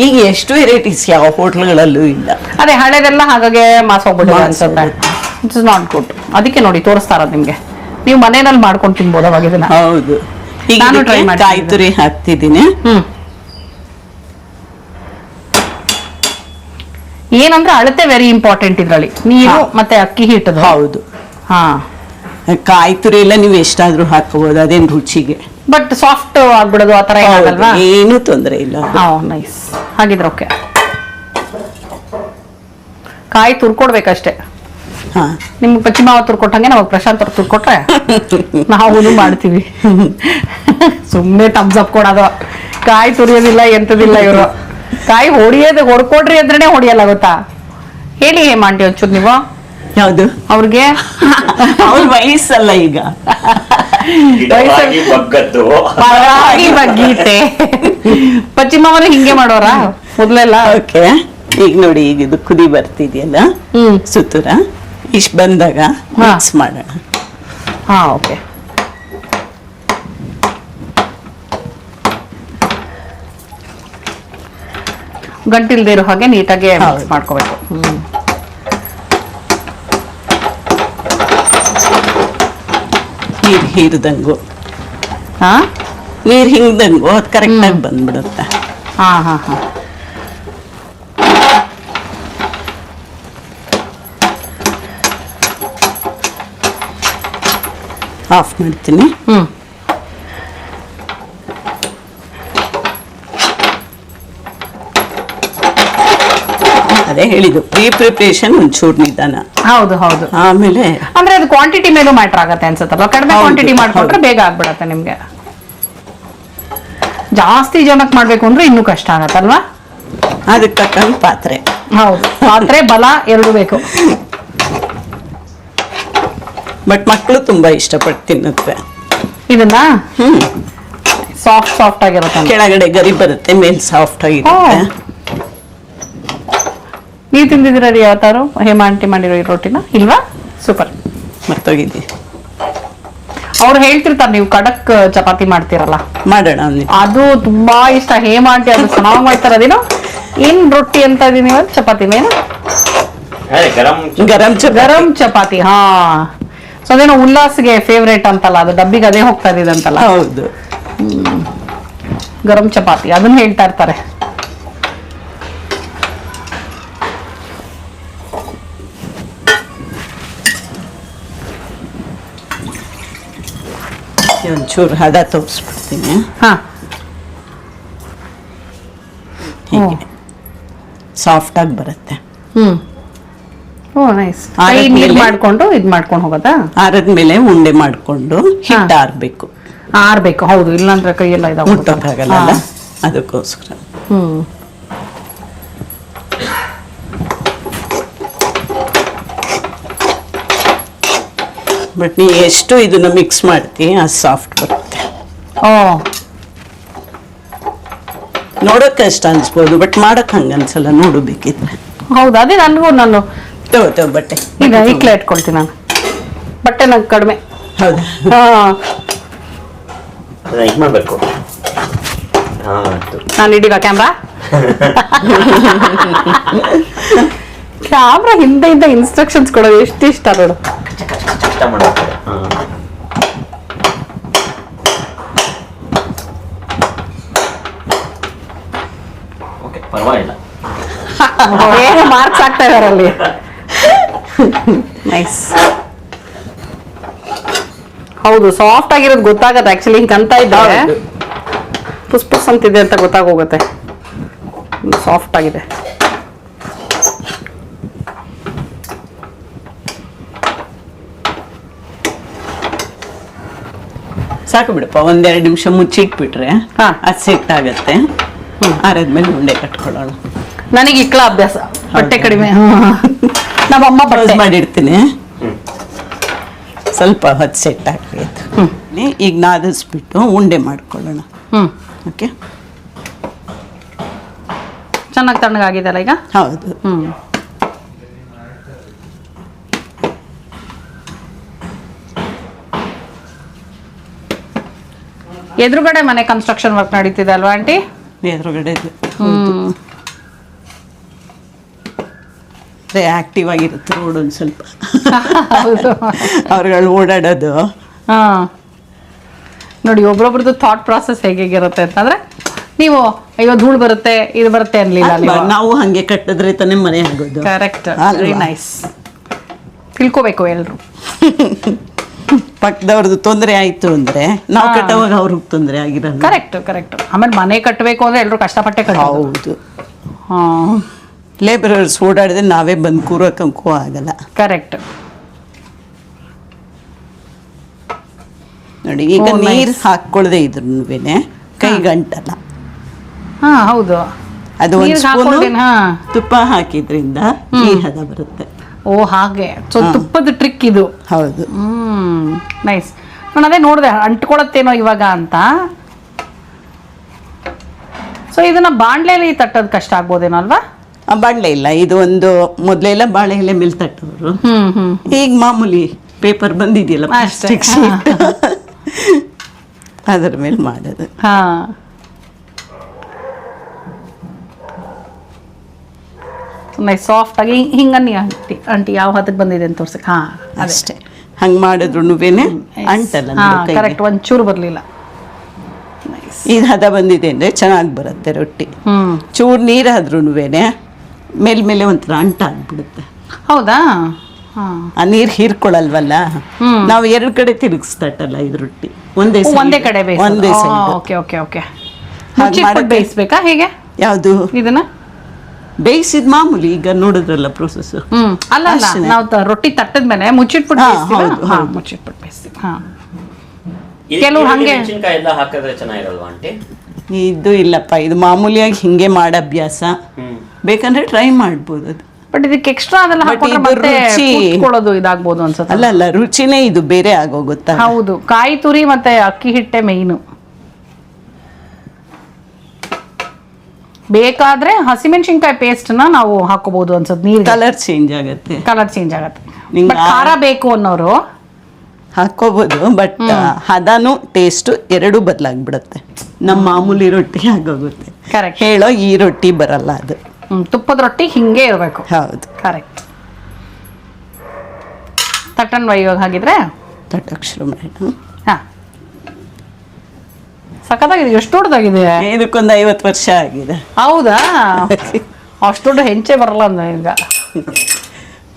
ಈಗ ಎಷ್ಟು ವೆರೈಟೀಸ್ ಯಾವ ಹೋಟ್ಲ್ಗಳಲ್ಲೂ ಇಲ್ಲ. ಅದೇ ಹಳೆದೆಲ್ಲ ಹಾಗಾಗಿ ಮಾಸ ಹೋಗ್ಬಿಟ್ಟು ಅನ್ಸುತ್ತೆ. ಇಟ್ಸ್ ನಾಟ್ ಗುಡ್ ಅದಕ್ಕೆ ನೋಡಿ ತೋರಿಸ್ತಾರ ನಿಮ್ಗೆ. ನೀವು ಮನೆಯಲ್ಲಿ ಮಾಡ್ಕೊಂಡು ತಿನ್ಬೋದು ಅವಾಗ ಇದನ್ನ? ಹೌದು. ಈಗ ನಾನು ಟ್ರೈ ಮಾಡಿ. ಕಾಯಿ ತುರಿ ಹಾಕ್ತಿದ್ದೀನಿ ಹ್ಮ್. ಏನಂದ್ರೆ ಅಳತೆ ವೆರಿ ಇಂಪಾರ್ಟೆಂಟ್ ಇದ್ರಲ್ಲಿ. ನೀರು ಮತ್ತೆ ಅಕ್ಕಿ ಹಿಟ್ಟದು. ಹೌದು. ಹಾ. ಕಾಯಿ ತುರಿ ಎಲ್ಲ ನೀವು ಎಷ್ಟಾದ್ರೂ ಹಾಕಬಹುದು ಅದೇನ್ ರುಚಿಗೆ. ಬಟ್ ಸಾಫ್ಟ್ ಆಗ್ಬಿಡೋದು ಆ ತರ ಏನಾಗಲ್ವಾ? ಏನೂ ತೊಂದರೆ ಇಲ್ಲ. ನೈಸ್ ಹಾಗಿದ್ರೆ ಓಕೆ ಕಾಯಿ ತುರ್ಕೊಡ್ಬೇಕಷ್ಟೇ. ಹಾ. ಪಶ್ಚಿಮ ಅವ್ರು ಕೊಟ್ಟಂಗೆ ನಮಗೆ ಪ್ರಶಾಂತ್ ಅವ್ರು ತುರ್ಕೊಟ್ರೆ ನಾವು ಮಾಡ್ತೀವಿ. ಸುಮ್ಮನೆ ಟಮ್ಸ್ ಅಪ್ ಕೊಡೋದು. ಕಾಯಿ ತುರಿಯೋದಿಲ್ಲ ಎಂತದಿಲ್ಲ ಇವರು. ಕಾಯಿ ಹೊಡಿಯೋದು ಹೊಡ್ಕೊಡ್ರಿ ಅಂದ್ರೆ ಹೊಡಿಯಲ್ಲ ಗೊತ್ತಾ? ಹೇಳಿ ಹೇಮಾಂಟಿ ಒಂಚೂರು ನೀವು. ಯಾವುದು? ಅವ್ರಿಗೆ? ಅವ್ರ ವಯಸ್ಸಲ್ಲ ಈಗ. ಪರವಾಗಿ ಬಗ್ಗೀತೆ. ಪಶ್ಚಿಮವರು ಹಿಂಗೆ ಮಾಡೋರ? ಮೊದ್ಲೆಲ್ಲ? ಓಕೆ. ಈಗ ನೋಡಿ ಈಗ ಇದು ಕುದಿ ಬರ್ತಿದೆಯಲ್ಲ? ಹ್ಮ್. ಸುತ್ತೂರ? ಇಷ್ಟು ಬಂದಾಗ ಹಾ. ಮಿಕ್ಸ್ ಮಾಡೋಣ. ಹಾ ಓಕೆ ಗಂಟಿಲ್ದೇ ಇರೋ ಹಾಗೆ ನೀಟಾಗಿ ಮಿಕ್ಸ್ ಹೌದು. ಮಾಡ್ಕೋಬೇಕು. ಹ್ಮ್. ನೀರು ಹೀರಿದಂಗು. ಹಾ? ನೀರು ಹಿಂಗ್ದಂಗು ಅದು ಕರೆಕ್ಟಾಗಿ ಬಂದ್ಬಿಡುತ್ತೆ. ಹಾ ಹಾ ಹಾ. ಆಫ್ ಮಾಡ್ತೀನಿ ಅದೇ ಹೇಳಿದ್ದು ಪ್ರೀ ಪ್ರಿಪ್ರೇಷನ್ ಒಂಚೂರು ನಿಧಾನ. ಹೌದು ಹೌದು. ಆಮೇಲೆ ಅಂದ್ರೆ ಅದು ಕ್ವಾಂಟಿಟಿ ಮೇಲೂ ಮ್ಯಾಟರ್ ಆಗತ್ತೆ ಅನ್ಸುತ್ತಲ್ಲ ಕಡಿಮೆ ಕ್ವಾಂಟಿಟಿ ಮಾಡ್ಕೊಂಡ್ರೆ ಬೇಗ ಆಗ್ಬಿಡತ್ತೆ ನಿಮ್ಗೆ. ಜಾಸ್ತಿ ಜನಕ್ಕೆ ಮಾಡ್ಬೇಕು ಅಂದ್ರೆ ಇನ್ನೂ ಕಷ್ಟ ಆಗತ್ತಲ್ವಾ? ಅದಕ್ಕೆ ತಕ್ಕಂಗೆ ಪಾತ್ರೆ. ಹೌದು. ಪಾತ್ರೆ ಬಲ ಎರಡು ಬೇಕು. (laughs) ಬಟ್ ಮಕ್ಕಳು ತುಂಬಾ ಇಷ್ಟಪಟ್ಟು ತಿನ್ನುತ್ತವೆ ಇದನ್ನ? ಹ್ಮ್. ಸಾಫ್ಟ್ ಸಾಫ್ಟ್ ಆಗಿರುತ್ತೆ ಕೆಳಗಡೆ ಗರಿ ಬರುತ್ತೆ ಮೇಲ್ ಸಾಫ್ಟ್ ಆಗಿರುತ್ತೆ. ನೀವು ತಿಂದಿದ್ದೀರ ರೀ ಯಾವತ್ತಾರು ಹೇಮ ಆಂಟಿ ಮಾಡಿರೋ ಈ ರೊಟ್ಟಿನ ಇಲ್ವಾ? ಸೂಪರ್ ಮರ್ತೋಗಿದ್ದೆ. ಅವ್ರು ಹೇಳ್ತಿರ್ತಾರೆ ನೀವು ಕಡಕ್ ಚಪಾತಿ ಮಾಡ್ತೀರಲ್ಲ. ಮಾಡೋಣ ಅದು ತುಂಬಾ ಇಷ್ಟ. ಹೇಮ ಆಂಟಿ ಅದು ಚೆನ್ನಾಗಿ ಮಾಡ್ತಾರೆ. ಅದೇನು? ಏನ್ ರೊಟ್ಟಿ ಅಂತ ಇದೀನಿ ನೀವು ಚಪಾತಿನೇನು ಅದೇ ಗರಂ ಗರಂ ಚಪಾತಿ. ಗರಂ ಚಪಾತಿ ಹಾ. ಸೊ ಅದೇನೋ ಉಲ್ಲಾಸ್ಗೆ ಫೇವ್ರೇಟ್ ಅಂತಲ್ಲ ಅದು ಡಬ್ಬಿಗೆ ಅದೇ ಹೋಗ್ತಾ ಇದ್ದಂತಲ್ಲ ಹೌದು. ಗರಂ ಚಪಾತಿ ಅದನ್ನ ಹೇಳ್ತಾ ಇರ್ತಾರೆ. ಒಂಚೂರು ಹದ ತೋರಿಸ್ಬಿಡ್ತೀನಿ. ಹಾಂ. ಹೀಗೆ. ಸಾಫ್ಟಾಗಿ ಬರುತ್ತೆ. ಹ್ಮ್. ಓ ನೈಸ್ ನೀರ್ ಮಾಡ್ಕೊಂಡು ಇದ್ ಮಾಡ್ಕೊಂಡು ಹೋಗೋದಾ? ಆರದ್ಮೇಲೆ ಉಂಡೆ ಮಾಡ್ಕೊಂಡು ಹಿಟ್ಟು ಆರ್ಬೇಕು. ಆರ್ಬೇಕು ಹೌದು. ಇಲ್ಲಾಂದ್ರೆ ಕೈಯೆಲ್ಲ ಇದಾಗ್ಬಿಡುತ್ತೆ. ಮುಟ್ಟೋಕ್ಕಾಗಲ್ಲ. ಅದಕ್ಕೋಸ್ಕರ. ಹ್ಮ್. ಬಟ್ ನೀ ಎಷ್ಟು ಇದನ್ನ ಮಿಕ್ಸ್ ಮಾಡ್ತೀನಿ ಅದು ಸಾಫ್ಟ್ ಬರುತ್ತೆ. ಓ. ನೋಡೋಕೆ ಅಷ್ಟು ಅನ್ಸ್ಬೋದು ಬಟ್ ಮಾಡಕ್ ಹಂಗ ಅನ್ಸಲ್ಲ ನೋಡು ಬೇಕಿದ್ರೆ. ಹೌದು ಅದೇ ನನಗೂ ನಾನು ತಗೋ ಬಟ್ಟೆ. ಈಗ ಇಕ್ಲೆ ಇಟ್ಕೊಳ್ತೀನಿ ನಾನು. ಬಟ್ಟೆ ನಂಗೆ ಕಡಿಮೆ. ಹೌದಾ? ಹಾ. ಅದನ್ನ ಇದು ಮಾಡ್ಬೇಕು. ನಾನು ಹಿಡಿವಾ ಕ್ಯಾಮ್ರಾ? ಕ್ಯಾಮ್ರಾ ಹಿಂದೆ ಇಂದ ಇನ್ಸ್ಟ್ರಕ್ಷನ್ಸ್ ಕೊಡೋದು ಎಷ್ಟು ಇಷ್ಟ ನೋಡು. ಇಷ್ಟ ಮಾಡ್ತಾರೆ ಓಕೆ ಪರವಾಗಿಲ್ಲ. ಏನು (laughs) ಮಾರ್ಕ್ಸ್ ಆಗ್ತಾ ಇದಾರೆ ಅಲ್ಲಿ. (laughs) ನೈಸ್ ಹೌದು ಸಾಫ್ಟ್ ಆಗಿರೋದು ಗೊತ್ತಾಗತ್ತೆ. ಆಕ್ಚುಲಿ ಹಿಂಗೆ ಅಂತ ಇದ್ದಾರೆ ಪುಸ್ ಪುಸ್ ಅಂತಿದೆ ಅಂತ ಗೊತ್ತಾಗೋಗುತ್ತೆ. ಸಾಫ್ಟ್ ಆಗಿದೆ. ಸಾಕು ಬಿಡಪ್ಪ ಒಂದೆರಡು ನಿಮಿಷ ಮುಚ್ಚಿಟ್ಬಿಟ್ರೆ ಅದು ಸೆಟ್ ಆಗುತ್ತೆ. ಆರಾದ್ಮೇಲೆ ಉಂಡೆ ಕಟ್ಕೊಳ್ಳೋಣ. ನನಗೆ ಇಕ್ಕಳ ಅಭ್ಯಾಸ. ಹೊಟ್ಟೆ ಕಡಿಮೆ. (laughs) ನಮ್ಮಮ್ಮ ಬಟ್ಟೆ. ಮಾಡಿಡ್ತೀನಿ. ಸ್ವಲ್ಪ ಹೊತ್ತು ಸೆಟ್ ಆಗಬೇಕು ಈಗ ನಾದಿಸ್ಬಿಟ್ಟು ಉಂಡೆ ಮಾಡ್ಕೊಳ್ಳೋಣ. ಹ್ಮ್. ಓಕೆ ಚೆನ್ನಾಗಿ ತಣ್ಣಗಾಗಿದೆಲ್ಲ ಈಗ? ಹೌದು. ಹ್ಞೂ ಎದುರುಗಡೆ ಮನೆ ಕನ್ಸ್ಟ್ರಕ್ಷನ್ ವರ್ಕ್ ನಡೀತಿದೆ ಅಲ್ವಾ ಆಂಟಿ? ಎದುರುಗಡೆ ಹ್ಮ್ ಆಕ್ಟಿವ್ ಆಗಿರುತ್ತೆ ರೋಡ್ ಒಂದು ಸ್ವಲ್ಪ. ಅವ್ರುಗಳು ಓಡಾಡೋದು. ಹಾ. ನೋಡಿ ಒಬ್ರೊಬ್ರದ್ದು ಥಾಟ್ ಪ್ರಾಸೆಸ್ ಹೇಗಿರುತ್ತೆ ಅಂತಂದ್ರೆ ನೀವು ಅಯ್ಯೋ ಧೂಳು ಬರುತ್ತೆ ಇದು ಬರುತ್ತೆ ಅನ್ಲಿಲ್ಲ? ನಾವು. ಹಂಗೆ ಕಟ್ಟಿದ್ರೆ ತಾನೇ ಮನೆ ಆಗೋದು. ಕರೆಕ್ಟ್? ವೆರಿ ನೈಸ್ ತಿಳ್ಕೋಬೇಕು ಎಲ್ಲರೂ ಪಕ್ಕದವ್ರದ್ದು ತೊಂದರೆ ಆಯ್ತು ಅಂದ್ರೆ ನಾವು ಕಟ್ಟೋವಾಗ ಅವ್ರಿಗೆ ತೊಂದರೆ ಆಗಿರೋದು ಕರೆಕ್ಟ್ ಕರೆಕ್ಟ್ ಆಮೇಲೆ ಮನೆ ಕಟ್ಟಬೇಕು ಅಂದ್ರೆ ಎಲ್ಲರೂ ಕಷ್ಟಪಟ್ಟೆ ಕಟ್ಟೋದು ಹೌದು. ಹಾ. ಲೇಬರರ್ಸ್ ಓಡಾಡಿದ್ರೆ ನಾವೇ ಬಂದು ಕೂರೋಕಂಕೂ ಆಗಲ್ಲ. ಕರೆಕ್ಟ್ ನೋಡಿ ಈಗ Oh, nice. ನೀರು ಹಾಕೊಳ್ಳದೆ ಇದ್ರು ಕೈ ಗಂಟಲ್ಲ. ಹಾ ಹೌದು. ಅದು ಒಂದು ನೀರ್ಗ್ ಸ್ಪೂನು ಹಾ. ತುಪ್ಪ ಹಾಕಿದ್ರಿಂದ ಈ ಹದ ಬರುತ್ತೆ. ಓ ಹಾಗೆ. ಸೊ ತುಪ್ಪದ ಟ್ರಿಕ್ ಇದು. ಹೌದು. ಹ್ಮ್ ನೈಸ್ ನಾನು ಅದೇ ನೋಡಿದೆ ಅಂಟ್ಕೊಳತ್ತೇನೋ ಇವಾಗ ಅಂತ. ಸೊ ಇದನ್ನ ಬಾಣ್ಲೆಲಿ ತಟ್ಟೋದು ಕಷ್ಟ ಆಗ್ಬೋದೇನೋ ಅಲ್ವಾ? ಬಾಣಲೆ ಇಲ್ಲ ಇದು ಒಂದು ಮೊದಲೆಲ್ಲ ಬಾಳೆ ಎಲೆ ಮೇಲೆ ತಟ್ಟವರು ಈಗ ಮಾಮೂಲಿ ಪೇಪರ್ ಬಂದಿದೆಯಲ್ಲ ಪ್ಲಾಸ್ಟಿಕ್ ಶೀಟ್ ಅದರ ಮೇಲೆ ಮಾಡೋದು. ಹಾ. ಸಾಫ್ಟ್ ಆಗಿ ಹಿಂಗನ್ನಿ ಆಂಟಿ ಆಂಟಿ ಯಾವ ಹದಕ್ಕೆ ಬಂದಿದೆ ಅಂತ ತೋರ್ಸಕ್ಕೆ ಹಾ ಅಷ್ಟೇ. ಹಂಗೆ ಮಾಡಿದ್ರುನುವೇನೆ ಅಂಟಲ್ಲ. ಕರೆಕ್ಟ್ ಒಂಚೂರು ಬರ್ಲಿಲ್ಲ. ಇದು ಹದ ಬಂದಿದೆ ಅಂದರೆ ಚೆನ್ನಾಗಿ ಬರುತ್ತೆ ರೊಟ್ಟಿ. ಚೂರು ನೀರು ಆದ್ರೂನುವೇನೆ ಮೇಲ್ಮೇಲೆ ಒಂಥರ ಅಂಟಾಗ್ಬಿಡುತ್ತೆ. ಹೌದಾ? ಹಾ. ಆ ನೀರು ಹೀರ್ಕೊಳಲ್ವಲ್ಲ ನಾವು ಎರಡು ಕಡೆ ತಿರುಗಿಸ್ತಟ್ಟಲ್ಲ ಇದು ರೊಟ್ಟಿ. ಒಂದೇ side. ಒಂದೇ ಕಡೆ ಒಂದೇ ಸೈಡ್ ಓಕೆ ಓಕೆ ಓಕೆ. ಬೇಯಿಸ್ಬೇಕಾ ಹೇಗೆ? ಯಾವುದು? ಇದನ್ನ? ಬೇಯಿಸಿದ ಮಾಮೂಲಿ ಈಗ ನೋಡಿದ್ರಲ್ಲ ಪ್ರೊಸೆಸ್ ಹ್ಮ್. ಅಲ್ಲ ಅಲ್ಲ. ಅಷ್ಟೇನೆ. ನಾವು ತ- ರೊಟ್ಟಿ ತಟ್ಟದ್ಮೇಲೆ ಮುಚ್ಚಿಟ್ಬಿಟ್ಟು ಹಾ, ಬೇಯಿಸ್ತೀವಾ? ಹೌದು, ಹಾ ಹೌದು. ಮುಚ್ಚಿಟ್ಬಿಟ್ಟು ಬೇಯಿಸ್ತೀವಿ. ಹಾ. ಇದು ಕೆಲವ್ರು ಈರುಳ್ಳಿ ಹಂಗೆ- ಮೆಣಸಿನ್ಕಾಯಿ ಎಲ್ಲ ಹಾಕಿದ್ರೆ ಚೆನ್ನಾಗಿರಲ್ವಾ ಆಂಟಿ? ಇದು ಇಲ್ಲಪ್ಪ ಇದು ಮಾಮೂಲಿಯಾಗಿ ಹಿಂಗೆ ಮಾಡೋ ಅಭ್ಯಾಸ. ಹ್ಮ್. ಬೇಕಂದ್ರೆ ಟ್ರೈ ಮಾಡ್ಬೋದು ಅದು. ಬಟ್ ಇದಕ್ಕೆ ಎಕ್ಸ್ಟ್ರಾ ಅದೆಲ್ಲ ಹಾಕೊಂಡ್ರೆ ಮತ್ತೆ ರುಚಿ- ಕೂತ್ಕೊಳ್ಳೋದು ಇದಾಗ್ಬೋದು ಅನ್ಸುತ್ತೆ. ಅಲ್ಲ ಅಲ್ಲ ರುಚಿನೇ ಇದು ಬೇರೆ ಆಗೋಗುತ್ತೆ? ಹೌದು ಕಾಯಿ ತುರಿ ಮತ್ತೆ ಅಕ್ಕಿ ಹಿಟ್ಟೆ ಮೇಯ್ನು ಬೇಕಾದ್ರೆ ಹಸಿಮೆಣಸಿನ್ಕಾಯಿ ಪೇಸ್ಟ್ನ ನಾವು ಹಾಕೋಬಹುದು ಅನ್ಸುತ್ತೆ ನೀರು ಕಲರ್ ಚೇಂಜ್ ಆಗುತ್ತೆ. ಕಲರ್ ಚೇಂಜ್ ಆಗುತ್ತೆ. ಬಟ್ ಆ- ಖಾರ ಬೇಕು ಅನ್ನೋರು ಹಾಕೋಬಹುದು ಬಟ್ ಹದನು ಟೇಸ್ಟ್ ಎರಡೂ ಬದಲಾಗ್ಬಿಡುತ್ತೆ. ನಮ್ಮ ಮಾಮೂಲಿ ರೊಟ್ಟಿ ಆಗೋಗುತ್ತೆ. ಕರೆಕ್ಟ್ ಹೇಳೋ ಈ ರೊಟ್ಟಿ ಬರಲ್ಲ ಅದು. ತುಪ್ಪದ ರೊಟ್ಟಿ ಹಿಂಗೆ ಇರಬೇಕು. ಹೌದು. ಕರೆಕ್ಟ್ ತಟ್ಟನ್ ಇವಾಗ ಹಾಗಿದ್ರೆ? ತಟ್ಟಕ್ಕೆ ಶುರು ಮಾಡಿ ಹಾಂ. ಸಖತ್ತಾಗಿದೆ ಎಷ್ಟು ದೊಡ್ಡದಾಗಿದೆ? ಇದಕ್ಕೊಂದು ಐವತ್ತು ವರ್ಷ ಆಗಿದೆ. ಹೌದಾ? ಅಷ್ಟು ದೊಡ್ಡ ಹೆಂಚೆ ಬರಲ್ಲ ಅಂದ ಈಗ.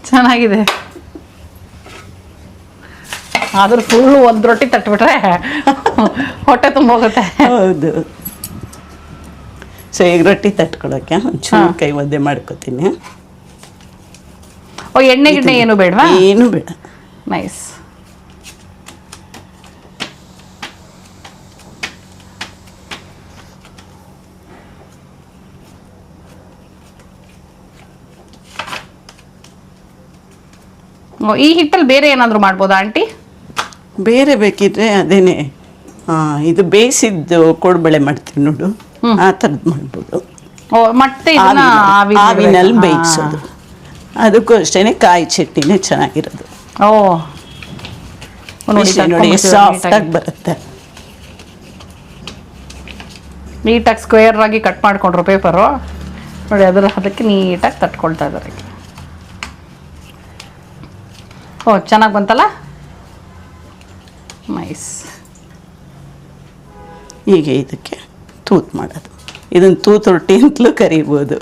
ಚೆನ್ನಾಗಿದೆ. ಆದ್ರೂ ಫುಲ್ ಒಂದು ರೊಟ್ಟಿ ತಟ್ಬಿಟ್ರೆ ಹೊಟ್ಟೆ ತುಂಬ ಹೋಗುತ್ತೆ ಹೌದು. ಸೊ ಈಗ ರೊಟ್ಟಿ ತಟ್ಕೊಳಕ್ಕೆ ಒಂಚೂರು. ಕೈ ಒದ್ದೆ ಮಾಡ್ಕೋತೀನಿ. ಓ ಎಣ್ಣೆ ಗಿಣ್ಣೆ ಏನು ಬೇಡವಾ? ಏನು ಬೇಡ. ನೈಸ್. ಈ ಹಿಟ್ಟಲ್ಲಿ ಬೇರೆ ಏನಾದ್ರೂ ಮಾಡ್ಬೋದಾ ಆಂಟಿ? ಬೇರೆ ಬೇಕಿದ್ರೆ ಅದೇನೆ ಆ, ಇದು ಬೇಯಿಸಿದ್ದು ಕೋಡ್ಬಳೆ ಮಾಡ್ತೀನಿ ನೋಡು. ಆ ಥರದ್ದು ಮಾಡ್ಬೋದು. ಓ ಮತ್ತೆ ಇದನ್ನ ಆವಿನಲ್ಲಿ- ಬೇಯಿಸೋದು. ಅದಕ್ಕೂ ಅಷ್ಟೇನೆ ಕಾಯಿ ಚಟ್ನಿನೇ ಚೆನ್ನಾಗಿರೋದು. ಓ. ನೋಡಿ ಸಾಫ್ಟಾಗಿ ಬರುತ್ತೆ. ನೀಟಾಗಿ ಸ್ಕ್ವೇರ್ ಆಗಿ ಕಟ್ ಮಾಡ್ಕೊಂಡ್ರು ಪೇಪರು ನೋಡಿ ಅದರ ಅದಕ್ಕೆ ನೀಟಾಗಿ ತಟ್ಕೊಳ್ತಾ ಇದ್ದಾರೆ ಓ ಚೆನ್ನಾಗಿ ಬಂತಲ್ಲ? ಮೈಸ್ ಈಗ ಇದಕ್ಕೆ. ತೂತ್ ಮಾಡೋದು. ಇದನ್ನ ತೂತ್ ರೊಟ್ಟಿ ಅಂತಲೂ ಕರಿಬೋದು.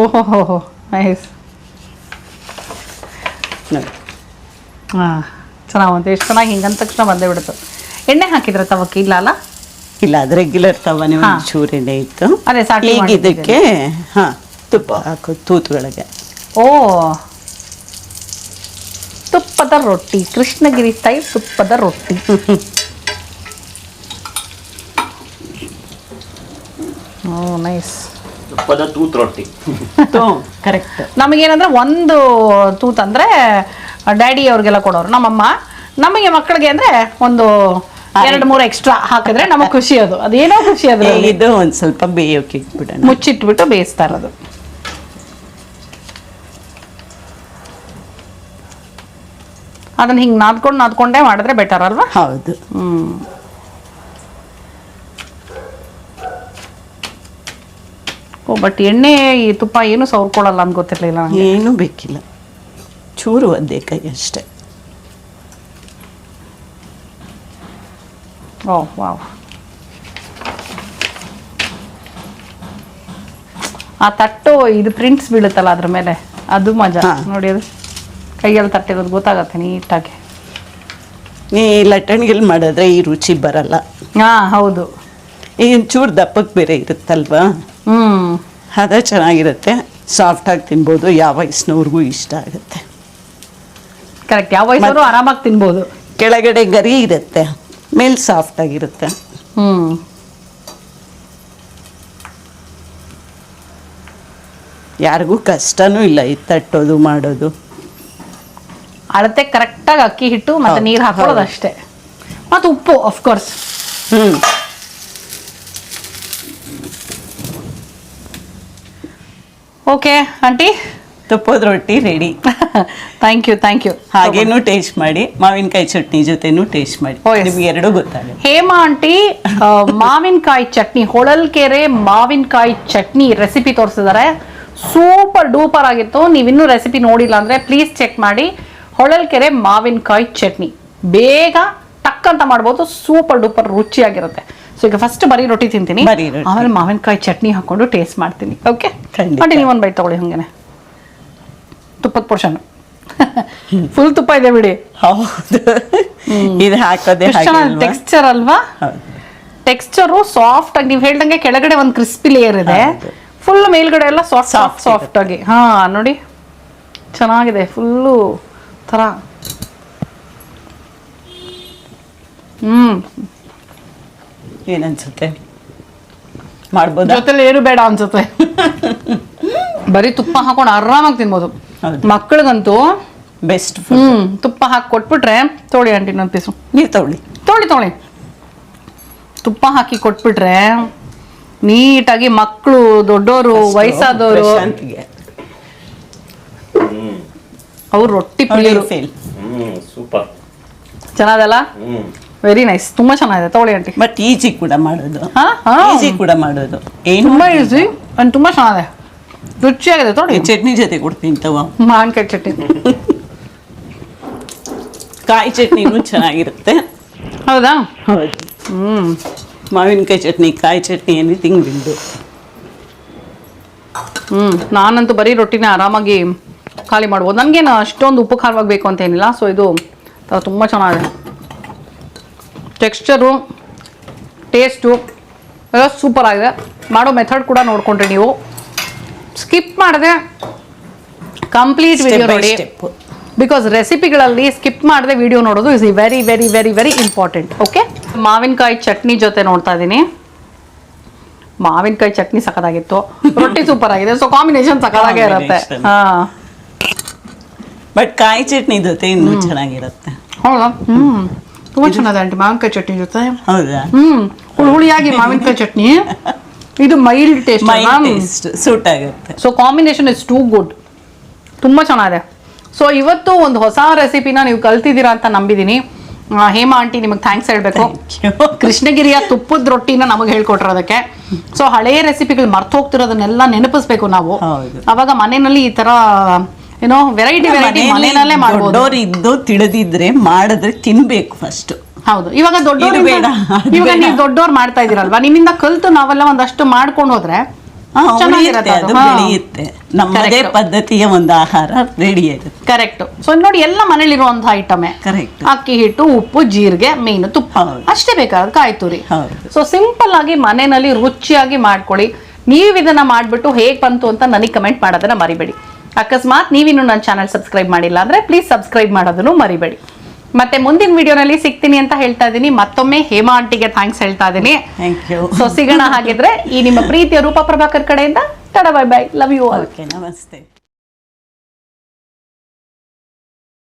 ಓಹೋ ಹೋ. ಹೋ ನೈಸ್. ನೋಡಿ. ಹಾಂ ಚೆನ್ನಾಗಿ ಬಂತು. ಎಷ್ಟು ಚೆನ್ನಾಗಿ ಹಿಂಗಂದ ತಕ್ಷಣ ಬಂದೇ ಬಿಡ್ತು. ಎಣ್ಣೆ ಹಾಕಿದ್ರೆ ತವಕ್ಕೆ? ಇಲ್ಲ ಅಲ್ಲ? ಇಲ್ಲ ಅದು ರೆಗ್ಯುಲರ್ ತವನೇ ಚೂರು ಎಣ್ಣೆ ಇತ್ತು. ಅದೇ ಸಾಟಿ ಈಗ ಇದಕ್ಕೆ ಹಾ ತುಪ್ಪ ಹಾಕು ತೂತುಗಳಿಗೆ. ಓ. ತುಪ್ಪದ ರೊಟ್ಟಿ ಕೃಷ್ಣಗಿರಿ ತೈ ತುಪ್ಪದ ರೊಟ್ಟಿ. ಓ ನೈಸ್ ತುಪ್ಪದ ತೂತ್ ರೊಟ್ಟಿ. (laughs) ಕರೆಕ್ಟ್ ನಮಗೇನಂದ್ರೆ ಒಂದು ತೂತ್ ಅಂದ್ರೆ ಡ್ಯಾಡಿ ಅವ್ರಿಗೆಲ್ಲ ಕೊಡೋರು. ನಮ್ಮಮ್ಮ ನಮಗೆ ಮಕ್ಕಳಿಗೆ ಅಂದ್ರೆ ಒಂದು ಎರಡು ಮೂರು ಎಕ್ಸ್ಟ್ರಾ ಹಾಕಿದ್ರೆ ನಮಗೆ ಖುಷಿ ಅದು. ಅದೇನೋ ಖುಷಿ ಅದು ಇದು ಒಂದು ಸ್ವಲ್ಪ ಬೇಯೋಕೆ ಇಟ್ಬಿಡೋಣ ಮುಚ್ಚಿಟ್ಬಿಟ್ಟು ಬೇಯಿಸ್ತಾ ಇರೋದು. ಅದನ್ನ ಹಿಂಗೆ ನಾದ್ಕೊಂಡು ನಾದ್ಕೊಂಡೇ ಮಾಡಿದ್ರೆ ಬೆಟರ್ ಅಲ್ವಾ? ಹೌದು. ಹ್ಮ್. ಬಟ್ ಎಣ್ಣೆ ಈ ತುಪ್ಪ ಏನು ಸವರ್ಕೊಳ್ಳಲ್ಲ ಅಂತ ಗೊತ್ತಿರಲಿಲ್ಲ ನನಗೆ ಏನು ಬೇಕಿಲ್ಲ. ಚೂರು ಒಂದೇ ಕೈ ಅಷ್ಟೇ. Oh wow. ಆ ತಟ್ಟು ಇದು ಪ್ರಿಂಟ್ಸ್ ಬೀಳುತ್ತಲ್ಲ ಅದ್ರ ಮೇಲೆ? ಅದು ಮಜಾ. ಹಾ. ನೋಡಿ ಅದು. ಕೈಯಲ್ಲಿ ತಟ್ಟಿರೋದು ಗೊತ್ತಾಗತ್ತೆ ನೀಟಾಗಿ. ನೀ ಲಟ್ಟಣಿಗೆಲ್ ಮಾಡಿದ್ರೆ ಈ ರುಚಿ ಬರಲ್ಲ. ಹಾ ಹೌದು. ಈಗ ಚೂರು ದಪ್ಪಕ್ಕೆ ಬೇರೆ ಇರುತ್ತಲ್ವಾ? ಹ್ಮ್ ಅದೇ ಚೆನ್ನಾಗಿರುತ್ತೆ. ಸಾಫ್ಟಾಗಿ ತಿನ್ಬೋದು ಯಾವ ವಯಸ್ಸಿನವ್ರಿಗೂ ಇಷ್ಟ ಆಗುತ್ತೆ. ಕರೆಕ್ಟ್ ಯಾವ ವಯಸ್ಸವರು ಆರಾಮಾಗಿ ತಿನ್ಬೋದು. ಕೆಳಗಡೆ ಗರಿ ಇರುತ್ತೆ ಮೇಲೆ ಸಾಫ್ಟ್ ಆಗಿರುತ್ತೆ. ಹ್ಮ್. ಯಾರಿಗೂ ಕಷ್ಟನೂ ಇಲ್ಲ ಇದು ತಟ್ಟೋದು ಮಾಡೋದು. ಅಳತೆ ಕರೆಕ್ಟಾಗಿ ಅಕ್ಕಿ ಹಿಟ್ಟು ಮತ್ತು ನೀರು ಹಾಕೊಳ್ಳೋದು ಹೌದು. ಅಷ್ಟೇ. ಮತ್ತು ಉಪ್ಪು ಅಫ್ಕೋರ್ಸ್ ಹ್ಮ್. ಓಕೆ ಆಂಟಿ ತುಪ್ಪದ ರೊಟ್ಟಿ ready thank you thank you ಹಾಗೇನು ಟೇಸ್ಟ್ ಮಾಡಿ ಮಾವಿನಕಾಯಿ ಚಟ್ನಿ ಜೊತೆನೂ ಟೇಸ್ಟ್ ಮಾಡಿ. Oh. ನಿಮ್ಗೆ ಎರಡು ಗೊತ್ತಾಗ ಹೇಮಾ ಆಂಟಿ ಮಾವಿನಕಾಯಿ ಚಟ್ನಿ ಹೊಳಲ್ಕೆರೆ ಮಾವಿನಕಾಯಿ ಚಟ್ನಿ ರೆಸಿಪಿ ತೋರಿಸಿದ್ದಾರೆ ಸೂಪರ್ ಡೂಪರ್ ಆಗಿತ್ತು. ನೀವಿನ್ನೂ ರೆಸಿಪಿ ನೋಡಿಲ್ಲ ಅಂದ್ರೆ ಪ್ಲೀಸ್ ಚೆಕ್ ಮಾಡಿ. ಹೊಳಲ್ಕೆರೆ ಮಾವಿನಕಾಯಿ ಚಟ್ನಿ. ಬೇಗ ಟಕ್ ಅಂತ ಮಾಡ್ಬೋದು. ಸೂಪರ್ ಡೂಪರ್ ರುಚಿಯಾಗಿರುತ್ತೆ. ಸೊ ಈಗ ಫಸ್ಟ್ ಬರೀ ರೊಟ್ಟಿ ತಿಂತೀನಿ. ಬರೀ ರೊಟ್ಟಿ. ಆಮೇಲೆ ಮಾವಿನಕಾಯಿ ಚಟ್ನಿ ಹಾಕೊಂಡು ಟೇಸ್ಟ್ ಮಾಡ್ತೀನಿ. ಓಕೆ ಖಂಡಿತ. ನೀವು ನೀವೊಂದು ಬೈಟ್ ತಗೊಳ್ಳಿ ಹಂಗೇನೆ. ತುಪ್ಪದ ಪೋರ್ಷನ್ ಫುಲ್ ತುಪ್ಪ ಇದೆ ಬಿಡಿ. ಹೌದು. ಇದು ಹಾಕೋದೇ ಹಾಗೆ ಚೆನ್ನಾಗಿ ಅಲ್ವಾ? ಟೆಕ್ಸ್ಚರ್ ಅಲ್ವಾ? ಹೌದು. ಟೆಕ್ಸ್ಚರು ಸಾಫ್ಟ್ ಆಗಿ ನೀವು ಹೇಳ್ದಂಗೆ ಕೆಳಗಡೆ ಒಂದು ಕ್ರಿಸ್ಪಿ ಲೇಯರ್ ಇದೆ. ಹೌದು. ಫುಲ್ ಮೇಲ್ಗಡೆ ಎಲ್ಲ ಸಾಫ್ಟ್ ಸಾಫ್ಟ್ Soft ಸಾಫ್ಟ್ ಆಗಿ. ಹಾ ನೋಡಿ. ಚೆನ್ನಾಗಿದೆ. ಫುಲ್ಲು ಥರ. ಹ್ಮ್. ಏನನ್ಸುತ್ತೆ? ಮಾಡ್ಬೋದು? ಜೊತೆಲಿ ಏನು ಬೇಡ ಅನ್ಸುತ್ತೆ. ಬರೀ ತುಪ್ಪ ಹಾಕೊಂಡು ಆರಾಮಾಗಿ ತಿನ್ಬೋದು. ಹೌದು. ಮಕ್ಕಳಿಗಂತೂ ಬೆಸ್ಟ್ ಹ್ಮ್ ತುಪ್ಪ ಹಾಕಿ ಕೊಟ್ಬಿಟ್ರೆ ತೋಳಿ ಆಂಟಿ ನನ್ನ ಪೀಸು ನೀರು ತಗೊಳ್ಳಿ. ತೊಳಿ ತೊಳಿ. ತುಪ್ಪ ಹಾಕಿ ಕೊಟ್ಬಿಟ್ರೆ ನೀಟಾಗಿ ಮಕ್ಕಳು ದೊಡ್ಡೋರು ವಯಸ್ಸಾದವರು ಅವ್ರು ರೊಟ್ಟಿ ಪ್ರಿಯರು ಫೇಲ್ hmm super. Hmm. Very nice ತುಂಬಾ ಚೆನ್ನಾಗಿದೆ. ತೋಳಿ ಅಂಟಿ ಬಟ್ ಈಜಿ ಕೂಡ ಮಾಡೋದು. ಹಾ? ಹಾ. ಈಜಿ ಕೂಡ ಮಾಡೋದು. ಏನು ತುಂಬಾ ಈಸಿ ಅಂಡ್ ತುಂಬಾ ಚೆನ್ನಾಗಿದೆ. ರುಚಿಯಾಗಿದೆ. ತೊಗೊಳ್ಳಿ. ಚಟ್ನಿ ಜೊತೆ ಕೊಡ್ತೀನಿ ತವ ಮಾವಿನಕಾಯಿ ಚಟ್ನಿ. (laughs) ಕಾಯಿ ಚಟ್ನಿನೂ ಚೆನ್ನಾಗಿರುತ್ತೆ. ಹೌದಾ? ಹೌದು. ಹ್ಮ್. ಮಾವಿನಕಾಯಿ ಚಟ್ನಿ ಕಾಯಿ ಚಟ್ನಿ ಎನಿಥಿಂಗ್ ಬಿಂದು ಹ್ಮ್. ನಾನಂತೂ ಬರೀ ರೊಟ್ಟಿನ ಆರಾಮಾಗಿ ಖಾಲಿ ಮಾಡ್ಬೋದು. ನನಗೇನು ಅಷ್ಟೊಂದು ಉಪ್ಪು ಖಾರವಾಗಿ ಬೇಕು ಅಂತ ಏನಿಲ್ಲ. ಸೊ ಇದು ತುಂಬ ಚೆನ್ನಾಗಿದೆ. ಟೆಕ್ಸ್ಚರು ಟೇಸ್ಟು ಎಲ್ಲ ಸೂಪರ್ ಆಗಿದೆ. ಮಾಡೋ ಮೆಥಡ್ ಕೂಡ ನೋಡ್ಕೊಂಡ್ರಿ ನೀವು. ಸ್ಕಿಪ್ ಮಾಡಿದೆ ಕಂಪ್ಲೀಟ್ ವಿಡಿಯೋ ನೋಡಿ. ಬಿಕಾಸ್ ರೆಸಿಪಿಗಳಲ್ಲಿ ಸ್ಕಿಪ್ ಮಾಡದೆ ವಿಡಿಯೋ ನೋಡೋದು is very very very very important okay ಮಾವಿನಕಾಯಿ ಚಟ್ನಿ ಜೊತೆ ನೋಡ್ತಾ ಇದ್ದೀನಿ. ಮಾವಿನಕಾಯಿ ಚಟ್ನಿ ಸಖತ್ತಾಗಿತ್ತು. ರೊಟ್ಟಿ ಸೂಪರ್ ಆಗಿದೆ. ಸೊ ಕಾಂಬಿನೇಷನ್ ಸಖತ್ತಾಗೇ ಇರುತ್ತೆ. ಹಾ. ಬಟ್ ಕಾಯಿ ಚಟ್ನಿ ಜೊತೆ ಇನ್ನೂ ಚೆನ್ನಾಗಿರುತ್ತೆ. ಹೌದಾ? ಹ್ಮ್. ತುಂಬಾ ಚೆನ್ನಾಗಿದೆ ಆಂಟಿ ಮಾವಿನಕಾಯಿ ಚಟ್ನಿ ಜೊತೆ. ಹೌದಾ? ಹ್ಮ್ ಹುಳಿ ಹುಳಿಯಾಗಿ ಮಾವಿನಕಾಯಿ ಚಟ್ನಿ. ಇದು ಮೈಲ್ಡ್ ಟೇಸ್ಟ್ ಸೂಟ್ ಆಗುತ್ತೆ. So combination is too good ತುಂಬಾ ಚೆನ್ನಾಗಿದೆ. ಸೊ ಇವತ್ತು ಒಂದು ಹೊಸ ರೆಸಿಪಿನ ನೀವು ಕಲ್ತಿದ್ದೀರಾ ಅಂತ ನಂಬಿದೀನಿ. ಹೇಮಾ ಆಂಟಿ ನಿಮಗೆ ಥ್ಯಾಂಕ್ಸ್ ಹೇಳಬೇಕು. ಕೃಷ್ಣಗಿರಿಯ ತುಪ್ಪದ ರೊಟ್ಟಿನ ನಮಗೆ ಹೇಳ್ಕೊಟ್ರೋದಕ್ಕೆ ಸೊ ಹಳೆಯ ರೆಸಿಪಿಗಳು ಮರ್ತು ಹೋಗ್ತಿರೋದನ್ನೆಲ್ಲ ನೆನಪಿಸ್ಬೇಕು ನಾವು. ಅವಾಗ ಮನೆಯಲ್ಲಿ ಈ ತರ ಏನೋ ವೆರೈಟಿ ವೆರೈಟಿ ಮನೆಯಲ್ಲೇ ಮಾಡ್ಬೋದು. ದೊಡ್ಡೋರು ಇದ್ದು ತಿಳಿದಿದ್ರೆ ಮಾಡಿದ್ರೆ ತಿನ್ಬೇಕು ಫಸ್ಟ್ ಹೌದು. ಇವಾಗ ದೊಡ್ಡವರು ಬೇಡ, ದೊಡ್ಡೋರಿಂದ ಇವಾಗ ನೀವು ದೊಡ್ಡೋರ್ ಮಾಡ್ತಾ ಇದೀರಲ್ವಾ ನಿಮ್ಮಿಂದ ಕಲ್ತು ನಾವೆಲ್ಲ ಒಂದಷ್ಟು ಮಾಡ್ಕೊಂಡು ಹೋದ್ರೆ. ಬೆಳೆಯುತ್ತೆ ನಮ್ಮದೇ ಪದ್ಧತಿಯ ಒಂದು ಆಹಾರ ರೆಡಿ ಆಗುತ್ತೆ ಕರೆಕ್ಟ್ ಸೊ ನೋಡಿ ಎಲ್ಲ ಮನೇಲಿರುವಂತಹ ಐಟಮೇ ಕರೆಕ್ಟ್ ಅಕ್ಕಿ ಹಿಟ್ಟು ಉಪ್ಪು ಜೀರಿಗೆ ಮೀನು ತುಪ್ಪ. ಅಷ್ಟೇ ಬೇಕಾದ ಕಾಯ್ತುರಿ. ಹೌದು. ಸೊ ಸಿಂಪಲ್ ಆಗಿ ಮನೆಯಲ್ಲಿ ರುಚಿಯಾಗಿ ಮಾಡ್ಕೊಳ್ಳಿ. ನೀವು ಇದನ್ನ ಮಾಡ್ಬಿಟ್ಟು ಹೇಗ್ ಬಂತು ಅಂತ ನನಗೆ ಕಮೆಂಟ್ ಮಾಡೋದನ್ನ ಮರಿಬೇಡಿ. ಅಕಸ್ಮಾತ್ ನೀವಿನ್ನು ನನ್ನ ಚಾನಲ್ ಸಬ್ಸ್ಕ್ರೈಬ್ ಮಾಡಿಲ್ಲ ಅಂದ್ರೆ ಪ್ಲೀಸ್ ಸಬ್ಸ್ಕ್ರೈಬ್ ಮಾಡೋದನ್ನು ಮರಿಬೇಡಿ. ಮತ್ತೆ ಮುಂದಿನ ವಿಡಿಯೋನಲ್ಲಿ ಸಿಗ್ತೀನಿ ಅಂತ ಹೇಳ್ತಾ ಇದ್ದೀನಿ. ಮತ್ತೊಮ್ಮೆ ಹೇಮಾ ಆಂಟಿಗೆ ಥ್ಯಾಂಕ್ಸ್ ಹೇಳ್ತಾ ಇದ್ದೀನಿ. ಸೊ ಸಿಗೋಣ ಹಾಗಿದ್ರೆ ಈ ನಿಮ್ಮ ಪ್ರೀತಿಯ ರೂಪ ಪ್ರಭಾಕರ್ ಕಡೆಯಿಂದ. ತಡ bye bye love you all okay ನಮಸ್ತೆ.